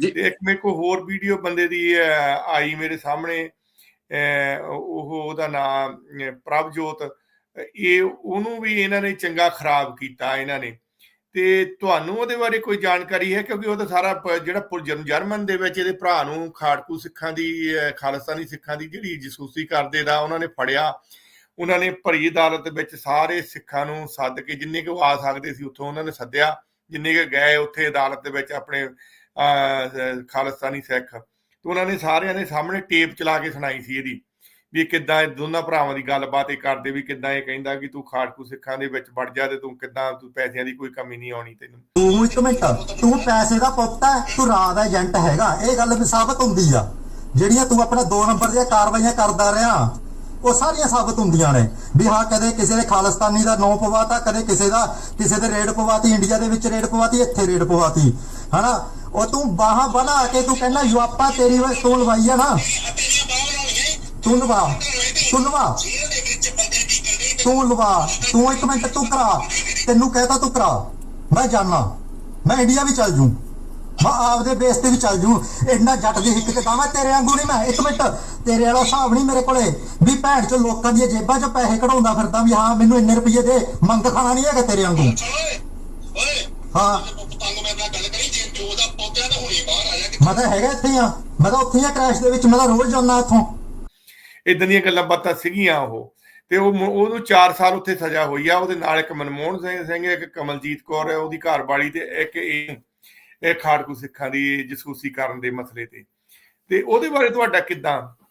ਜੀ। ਇੱਕ ਮੇਰੇ ਕੋ ਹੋਰ ਵੀਡੀਓ ਬੰਦੇ ਦੀ ਆਈ ਮੇਰੇ ਸਾਹਮਣੇ ਉਹ ਉਹਦਾ ਨਾਮ ਪ੍ਰਭਜੋਤ ਇਹ ਉਹਨੂੰ ਵੀ ਇਹਨਾਂ ਨੇ ਚੰਗਾ ਖਰਾਬ ਕੀਤਾ ਇਹਨਾਂ ਨੇ। ਤੇ ਤੁਹਾਨੂੰ ਉਹਦੇ ਬਾਰੇ ਕੋਈ ਜਾਣਕਾਰੀ ਹੈ? ਕਿਉਂਕਿ ਉਹ ਤਾਂ ਸਾਰਾ ਜਿਹੜਾ ਪੁਲ ਜਰਮ- ਜਰਮਨ ਦੇ ਵਿੱਚ ਇਹਦੇ ਭਰਾ ਨੂੰ ਖਾੜਕੂ ਸਿੱਖਾਂ ਦੀ ਅਹ, ਖਾਲਿਸਤਾਨੀ ਸਿੱਖਾਂ ਦੀ ਜਿਹੜੀ ਜਸੂਸੀ ਕਰਦੇ ਦਾ ਉਹਨਾਂ ਨੇ ਫੜਿਆ। ਉਹਨਾਂ ਨੇ ਭਰੀ ਅਦਾਲਤ ਵਿੱਚ ਸਾਰੇ ਸਿੱਖਾਂ ਨੂੰ ਸੱਦ ਕੇ ਜਿੰਨੇ ਕੁ ਆ ਸਕਦੇ ਸੀ ਉੱਥੋਂ ਉਹਨਾਂ ਨੇ ਸੱਦਿਆ। ਜਿੰਨੇ ਕੁ ਗਏ ਉੱਥੇ ਅਦਾਲਤ ਦੇ ਵਿੱਚ ਆਪਣੇ ਅਹ, ਖਾਲਿਸਤਾਨੀ ਸਿੱਖ। ਤੇ ਉਹਨਾਂ ਨੇ ਸਾਰਿਆਂ ਦੇ ਸਾਹਮਣੇ ਟੇਪ ਚਲਾ ਕੇ ਸੁਣਾਈ ਸੀ ਇਹਦੀ। ਵੀ ਕਿੱਦਾਂ ਇਹ ਦੋਨਾਂ ਭਰਾਵਾਂ ਦੀ ਗੱਲਬਾਤ ਇਹ ਕਰਦੇ ਵੀ ਕਿੱਦਾਂ ਇਹ ਕਹਿੰਦਾ ਕਿ ਤੂੰ ਖਾੜਕੂ ਸਿੱਖਾਂ ਦੇ ਵਿੱਚ ਵੜ ਜਾ ਤੇ ਤੂੰ ਕਿੱਦਾਂ ਤੂੰ ਪੈਸਿਆਂ ਦੀ ਕੋਈ ਕਮੀ ਨਹੀਂ ਆਉਣੀ ਤੈਨੂੰ। ਤੂੰ ਇੱਕ ਮਿੰਟ ਤੂੰ ਪੈਸੇ ਦਾ ਪੁੱਤ ਹੈ, ਤੂੰ ਰਾਹ ਦਾ ਏਜੰਟ ਹੈਗਾ। ਇਹ ਗੱਲ ਵੀ ਸਾਬਤ ਹੁੰਦੀ ਆ। ਜਿਹੜੀਆਂ ਤੂੰ ਆਪਣਾ 2 ਨੰਬਰ ਦੀਆਂ ਕਾਰਵਾਈਆਂ ਕਰਦਾ ਰਿਹਾ, ਉਹ ਸਾਰੀਆਂ ਸਾਬਤ ਹੁੰਦੀਆਂ ਨੇ। ਵੀ ਹਾਂ, ਕਦੇ ਕਿਸੇ ਦੇ ਖਾਲਿਸਤਾਨੀ ਦਾ ਨਾਂ ਪਵਾਤਾ, ਕਦੇ ਕਿਸੇ ਦਾ, ਕਿਸੇ ਦੇ ਰੇਡ ਪਵਾਤੀ, ਇੰਡੀਆ ਦੇ ਵਿੱਚ ਰੇਡ ਪਵਾਤੀ, ਇੱਥੇ ਰੇਡ ਪਵਾਤੀ। ਹਨਾ? ਉਹ ਤੂੰ ਬਾਹਾਂ ਬਣਾ ਕੇ ਤੂੰ ਕਹਿੰਦਾ ਯੂਆਪਾ ਤੇਰੀ ਵੇ ਤੂੰ ਲਵਾਈ ਆ ਨਾ। ਤੂੰ ਲਵਾ ਤੂੰ ਲਵਾ। ਤੂੰ ਲਵਾ, ਤੂੰ ਇੱਕ ਮਿੰਟ ਤੂੰ ਕਰਾ। ਤੈਨੂੰ ਕਹਿਤਾ ਤੂੰ ਕਰਾ। ਮੈਂ ਜਾਣਾ। ਮੈਂ ਇੰਡੀਆ ਵੀ ਚੱਲ ਜੂ। ਮੈਂ ਆਪਦੇ ਬੇਸ ਤੇ ਵੀ ਚੱਲ ਜੂ। ਇੰਨਾ ਜੱਟ ਦੀ ਹਿੱਕ ਤੇ ਕਾਵਾਂ ਤੇਰੇ ਵਾਂਗੂ ਨਹੀਂ, ਮੈਂ ਇੱਕ ਮਿੰਟ ਤੇਰੇ ਵਾਲਾ ਹਿਸਾਬ ਨਹੀਂ ਮੇਰੇ ਕੋਲੇ। ਵੀ ਭੈਣ ਚ ਲੋਕਾਂ ਦੀਆਂ ਜੇਬਾਂ ਚ ਪੈਸੇ ਕਢਾਉਂਦਾ ਫਿਰਦਾ ਵੀ ਹਾਂ, ਮੈਨੂੰ ਇੰਨੇ ਰੁਪਏ ਦੇ, ਮੰਗ ਖਾਣਾ ਨਹੀਂ ਹੈਗਾ ਤੇਰੇ ਵਾਂਗੂ। ਹਾਂ। ਮੈਂ ਤਾਂ ਹੈਗਾ ਇੱਥੇ ਆ। ਮੈਂ ਤਾਂ ਉੱਥੇ ਹੀ ਆ ਕ੍ਰੈਸ਼ ਦੇ ਵਿੱਚ। ਮੈਂ ਤਾਂ ਰੋਜ਼ ਜਾਂਦਾ ਇੱਥੋਂ। ਇਦਾਂ ਦੀਆਂ ਗੱਲਾਂ ਬਾਤਾਂ ਸੀਗੀਆਂ ਉਹ। ਤੇ ਉਹ ਮ- ਉਹਨੂੰ 4 ਸਾਲ ਉੱਥੇ ਸਜ਼ਾ ਹੋਈ ਆ, ਉਹਦੇ ਨਾਲ ਇੱਕ ਮਨਮੋਹਨ ਸਿੰਘ ਸਿੰਘ, ਇੱਕ ਕਮਲਜੀਤ ਕੌਰ ਹੈ, ਉਹਦੀ ਘਰਵਾਲੀ ਤੇ ਇੱਕ ਇਹ ਖਾੜਕੂ ਸਿੱਖਾਂ ਦੀ ਜਸੂਸੀ ਕਰਨ ਦੇ ਮਸਲੇ ਤੇ। ਤੇ ਉਹਦੇ ਬਾਰੇ ਤੁਹਾਡਾ ਕਿਦਾਂ?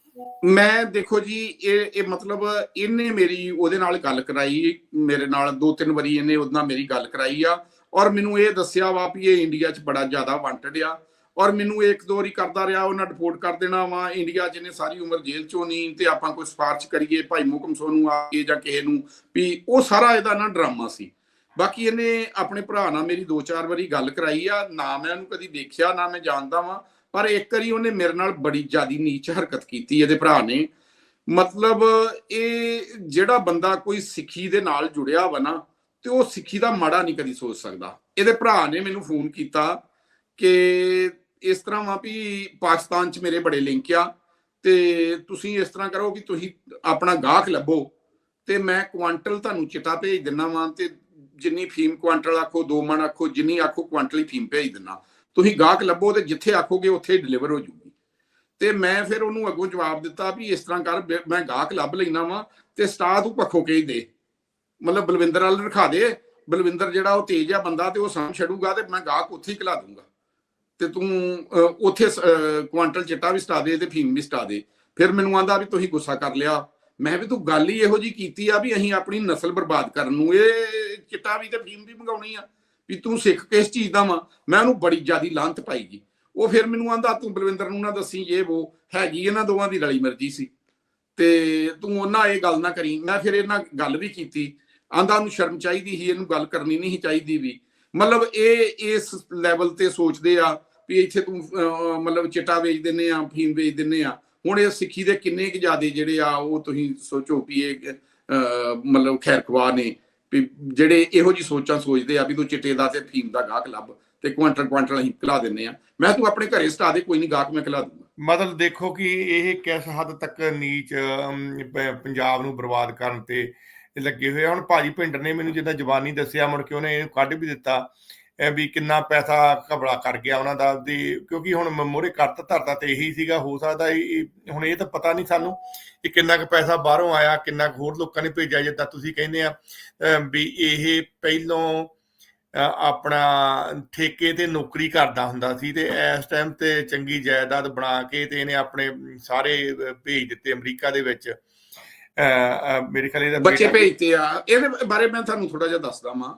ਮੈਂ ਦੇਖੋ ਜੀ, ਇਹ ਇਹ ਮਤਲਬ ਇਹਨੇ ਮੇਰੀ, ਉਹਦੇ ਨਾਲ ਗੱਲ ਕਰਾਈ, ਮੇਰੇ ਨਾਲ ਦੋ ਤਿੰਨ ਵਾਰੀ ਇਹਨੇ ਉਹਦੇ ਨਾਲ ਮੇਰੀ ਗੱਲ ਕਰਾਈ ਆ, ਔਰ ਮੈਨੂੰ ਇਹ ਦੱਸਿਆ ਵਾ ਵੀ ਇਹ ਇੰਡੀਆ 'ਚ ਬੜਾ ਜ਼ਿਆਦਾ ਵਾਂਟਡ ਆ। ਔਰ ਮੈਨੂੰ ਇੱਕ ਦੋ ਵਾਰੀ ਕਰਦਾ ਰਿਹਾ, ਉਹਨਾਂ ਰਿਪੋਰਟ ਕਰ ਦੇਣਾ ਵਾ, ਇੰਡੀਆ 'ਚ ਇਹਨੇ ਸਾਰੀ ਉਮਰ ਜੇਲ੍ਹ 'ਚੋਂ ਨਹੀਂ ਤੇ ਆਪਾਂ ਕੋਈ ਸਿਫਾਰਿਸ਼ ਕਰੀਏ, ਭਾਈ ਮੁਕਮ ਸੋਨੂੰ ਆ ਕੇ ਜਾਂ ਕਿਸੇ ਨੂੰ, ਵੀ ਉਹ ਸਾਰਾ ਇਹਦਾ ਨਾ ਡਰਾਮਾ ਸੀ। ਬਾਕੀ ਇਹਨੇ ਆਪਣੇ ਭਰਾ ਨਾਲ ਮੇਰੀ ਦੋ ਚਾਰ ਵਾਰੀ ਗੱਲ ਕਰਾਈ ਆ, ਨਾ ਮੈਂ ਉਹਨੂੰ ਕਦੀ ਦੇਖਿਆ, ਨਾ ਮੈਂ ਜਾਣਦਾ ਵਾਂ, ਪਰ ਇੱਕ ਵਾਰੀ ਉਹਨੇ ਮੇਰੇ ਨਾਲ ਬੜੀ ਜ਼ਿਆਦੀ ਨੀਚ ਹਰਕਤ ਕੀਤੀ ਇਹਦੇ ਭਰਾ ਨੇ। ਮਤਲਬ ਇਹ ਜਿਹੜਾ ਬੰਦਾ ਕੋਈ ਸਿੱਖੀ ਦੇ ਨਾਲ ਜੁੜਿਆ ਵਾ ਨਾ, ਤੇ ਉਹ ਸਿੱਖੀ ਦਾ ਮਾੜਾ ਨਹੀਂ ਕਦੀ ਸੋਚ ਸਕਦਾ। ਇਹਦੇ ਭਰਾ ਨੇ ਮੈਨੂੰ ਫੋਨ ਕੀਤਾ ਕਿ ਇਸ ਤਰ੍ਹਾਂ ਵਾ ਵੀ ਪਾਕਿਸਤਾਨ 'ਚ ਮੇਰੇ ਬੜੇ ਲਿੰਕ ਆ ਤੇ ਤੁਸੀਂ ਇਸ ਤਰ੍ਹਾਂ ਕਰੋ ਕਿ ਤੁਸੀਂ ਆਪਣਾ ਗਾਹਕ ਲੱਭੋ ਤੇ ਮੈਂ ਕੁਆਂਟਲ ਤੁਹਾਨੂੰ ਚਿੱਟਾ ਭੇਜ ਦਿੰਨਾ ਵਾਂ ਤੇ ਜਿੰਨੀ ਫੀਮ ਕੁਆਂਟਲ ਆਖੋ, ਦੋ ਮਣ ਆਖੋ, ਜਿੰਨੀ ਆਖੋ ਕੁਆਂਟਲੀ ਫੀਮ ਭੇਜ ਦਿੰਨਾ। ਤੁਸੀਂ ਗਾਹਕ ਲੱਭੋ ਤੇ ਜਿੱਥੇ ਆਖੋਗੇ ਉੱਥੇ ਡਿਲੀਵਰ ਹੋ ਜੂਗੀ। ਤੇ ਮੈਂ ਫਿਰ ਉਹਨੂੰ ਅੱਗੋਂ ਜਵਾਬ ਦਿੱਤਾ ਵੀ ਇਸ ਤਰ੍ਹਾਂ ਕਰ, ਮੈਂ ਗਾਹਕ ਲੱਭ ਲੈਣਾ ਵਾਂ ਤੇ ਸਟਾਰ ਤੂੰ ਪੱਖੋ ਕੇ ਦੇ। ਮਤਲਬ ਬਲਵਿੰਦਰ ਵਾਲ ਰਖਾ ਦੇ। ਬਲਵਿੰਦਰ ਜਿਹੜਾ ਉਹ ਤੇਜ ਆ ਬੰਦਾ ਤੇ ਉਹ ਸਾਂਭ ਛੱਡੂਗਾ ਤੇ ਮੈਂ ਗਾਹਕ ਉੱਥੇ ਹੀ ਖਿਲਾ ਦੂੰਗਾ। ਤੇ ਤੂੰ ਅਹ, ਉੱਥੇ ਕੁਆਂਟਲ ਚਿੱਟਾ ਵੀ ਸਟਾ ਦੇ ਤੇ ਫੀਮ ਵੀ ਸਟਾ ਦੇ। ਫਿਰ ਮੈਨੂੰ ਆਂਦਾ ਵੀ ਤੁਸੀਂ ਗੁੱਸਾ ਕਰ ਲਿਆ। ਮੈਂ ਵੀ ਤੂੰ ਗੱਲ ਹੀ ਇਹੋ ਜੀ ਕੀਤੀ ਆ ਵੀ ਅਸੀਂ ਆਪਣੀ ਨਸਲ ਬਰਬਾਦ ਕਰਨ ਨੂੰ। ਇਹ ਚਿੱਟਾ ਵੀ ਤੇ ਫੀਮ ਵੀ ਮੰਗਾਉਣੀ ਆ। ਵੀ ਤੂੰ ਸਿੱਖ ਕਿਸ ਚੀਜ਼ ਦਾ ਵਾ? ਮੈਂ ਉਹਨੂੰ ਬੜੀ ਜ਼ਿਆਦੀ ਲਾਂਤ ਪਾਈ ਗਈ ਉਹ ਫਿਰ ਮੈਨੂੰ ਆਂਦਾ ਤੂੰ ਬਲਵਿੰਦਰ ਨੂੰ ਨਾ ਦੱਸੀ ਇਹ ਉਹ ਹੈਗੀ ਇਹਨਾਂ ਦੋਵਾਂ ਦੀ ਰਲੀ ਮਰਜ਼ੀ ਸੀ। ਤੇ ਤੂੰ ਉਹਨਾਂ ਇਹ ਗੱਲ ਨਾ ਕਰੀ। ਮੈਂ ਫਿਰ ਇਹਨਾਂ ਗੱਲ ਵੀ ਕੀਤੀ। ਆਂਦਾ ਨੂੰ ਸ਼ਰਮ ਚਾਹੀਦੀ ਸੀ ਇਹਨੂੰ ਗੱਲ ਕਰਨੀ ਨਹੀਂ ਚਾਹੀਦੀ ਵੀ। ਮਤਲਬ ਇਹ ਇਸ ਲੈਵਲ ਤੇ ਸੋਚਦੇ ਆ ਵੀ ਇੱਥੇ ਤੂੰ ਮਤਲਬ ਚਿੱਟਾ ਵੇਚ ਦਿੰਨੇ ਆ ਫੀਮ ਵੇਚ ਦਿੰਨੇ ਆ। ਹੁਣ ਇਹ ਸਿੱਖੀ ਦੇ ਕਿੰਨੇ ਕੁ ਜ਼ਿਆਦੇ ਜਿਹੜੇ ਆ, ਉਹ ਤੁਸੀਂ ਸੋਚੋ ਵੀ ਇਹ ਮਤਲਬ ਖੈਰਖਵਾ ਨੇ। ਵੀ ਜਿਹੜੇ ਇਹੋ ਜੀ ਸੋਚਾਂ ਸੋਚਦੇ ਆ ਵੀ ਤੂੰ ਚਿੱਟੇ ਦਾ ਤੇ ਫੀਮ ਦਾ ਗਾਹਕ ਲੱਭ ਤੇ ਕੁਆਂਟਲ ਕੁਆਂਟਲ ਅਸੀਂ ਖਿਲਾ ਦਿੰਨੇ ਆ। ਮੈਂ ਤੂੰ ਆਪਣੇ ਘਰੇ ਸਟਾ ਦੇ, ਕੋਈ ਨਹੀਂ ਗਾਹਕ ਮੈਂ ਖਿਲਾ ਦੂੰਗਾ। ਮਤਲਬ ਦੇਖੋ ਕਿ ਇਹ ਕਿਸ ਹੱਦ ਤੱਕ ਨੀਚ ਪੰਜਾਬ ਨੂੰ ਬਰਬਾਦ ਕਰਨ ਤੇ ਲੱਗੇ ਹੋਏ ਆ। ਹੁਣ ਭਾਜੀ ਪਿੰਡਰ ਨੇ ਮੈਨੂੰ ਜਿੱਦਾਂ ਜ਼ਬਾਨੀ ਦੱਸਿਆ, ਮੁੜ ਕੇ ਉਹਨੇ ਇਹਨੂੰ ਕੱਢ ਵੀ ਦਿੱਤਾ ਵੀ ਕਿੰਨਾ ਪੈਸਾ ਘਬਲਾ ਕਰ ਗਿਆ ਉਹਨਾਂ ਦਾ ਦੀ ਕਿਉਂਕਿ ਹੁਣ ਮੋਰੇ ਕਰਤ ਧਰਤਾ ਤੇ ਇਹੀ ਸੀਗਾ, ਹੋ ਸਕਦਾ ਇਹ- ਹੁਣ ਇਹ ਤਾਂ ਪਤਾ ਨਹੀਂ ਸਾਨੂੰ ਕਿ ਕਿੰਨਾ ਕੁ ਪੈਸਾ ਬਾਹਰੋਂ ਆਇਆ, ਕਿੰਨਾ ਕੁ ਹੋਰ ਲੋਕਾਂ ਨੇ ਭੇਜਿਆ, ਜਿੱਦਾਂ ਤੁਸੀਂ ਕਹਿੰਦੇ ਆ ਵੀ ਇਹ ਪਹਿਲੋਂ ਆਪਣਾ ਠੇਕੇ ਤੇ ਨੌਕਰੀ ਕਰਦਾ ਹੁੰਦਾ ਸੀ ਤੇ ਇਸ ਟਾਈਮ ਤੇ ਚੰਗੀ ਜਾਇਦਾਦ ਬਣਾ ਕੇ ਤੇ ਇਹਨੇ ਆਪਣੇ ਸਾਰੇ ਭੇਜ ਦਿੱਤੇ ਅਮਰੀਕਾ ਦੇ ਵਿੱਚ। ਮੇਰੇ ਖਿਆਲ ਇਹਦਾ ਬੱਚੇ ਭੇਜਤੇ ਆ। ਇਹਦੇ ਬਾਰੇ ਮੈਂ ਤੁਹਾਨੂੰ ਥੋੜਾ ਜਿਹਾ ਦੱਸਦਾ ਵਾਂ।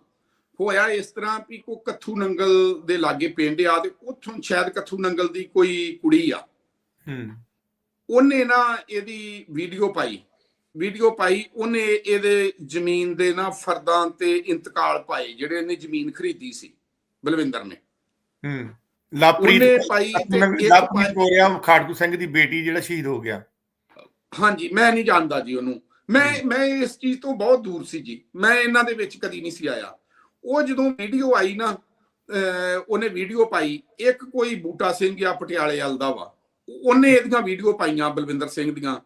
ਹੋਇਆ ਇਸ ਤਰ੍ਹਾਂ ਵੀ ਕੋ ਕੱਥੂ ਨੰਗਲ ਦੇ ਲਾਗੇ ਪਿੰਡ ਆ ਤੇ ਉੱਥੋਂ ਸ਼ਾਇਦ ਕੱਥੂ ਨੰਗਲ ਦੀ ਕੋਈ ਕੁੜੀ ਆ। ਹੂੰ। ਉਹਨੇ ਨਾ ਇਹਦੀ ਵੀਡੀਓ ਪਾਈ। ਵੀਡੀਓ ਪਾਈ ਉਹਨੇ ਇਹਦੇ ਜ਼ਮੀਨ ਦੇ ਨਾ ਫਰਦਾਂ ਤੇ ਇੰਤਕਾਲ ਪਾਏ ਜਿਹੜੇ ਇਹਨੇ ਜ਼ਮੀਨ ਖਰੀਦੀ ਸੀ ਬਲਵਿੰਦਰ ਨੇ। ਹੂੰ। ਲਾਪਰੀਤ ਉਹਨੇ ਪਾਈ ਤੇ ਇੱਕ ਲਾਪਰੀਤ ਹੋ ਗਿਆ ਖਾੜਕੂ ਸਿੰਘ ਦੀ ਬੇਟੀ ਜਿਹੜਾ ਸ਼ਹੀਦ ਹੋ ਗਿਆ। ਹਾਂਜੀ ਮੈਂ ਨਹੀਂ ਜਾਣਦਾ ਜੀ ਉਹਨੂੰ। ਮੈਂ ਮੈਂ ਇਸ ਚੀਜ਼ ਤੋਂ ਬਹੁਤ ਦੂਰ ਸੀ ਜੀ। ਮੈਂ ਇਹਨਾਂ ਦੇ ਵਿੱਚ ਕਦੀ ਨਹੀਂ ਸੀ ਆਇਆ। ਉਹ ਜਦੋਂ ਵੀਡੀਓ ਆਈ ਨਾ ਉਹਨੇ ਵੀਡੀਓ ਪਾਈ ਇੱਕ ਕੋਈ ਬੂਟਾ ਸਿੰਘ ਆ ਪਟਿਆਲੇ ਵਾਲ ਦਾ ਵਾ। ਉਹਨੇ ਇਹਦੀਆਂ ਵੀਡੀਓ ਪਾਈਆਂ ਬਲਵਿੰਦਰ ਸਿੰਘ ਦੀਆਂ।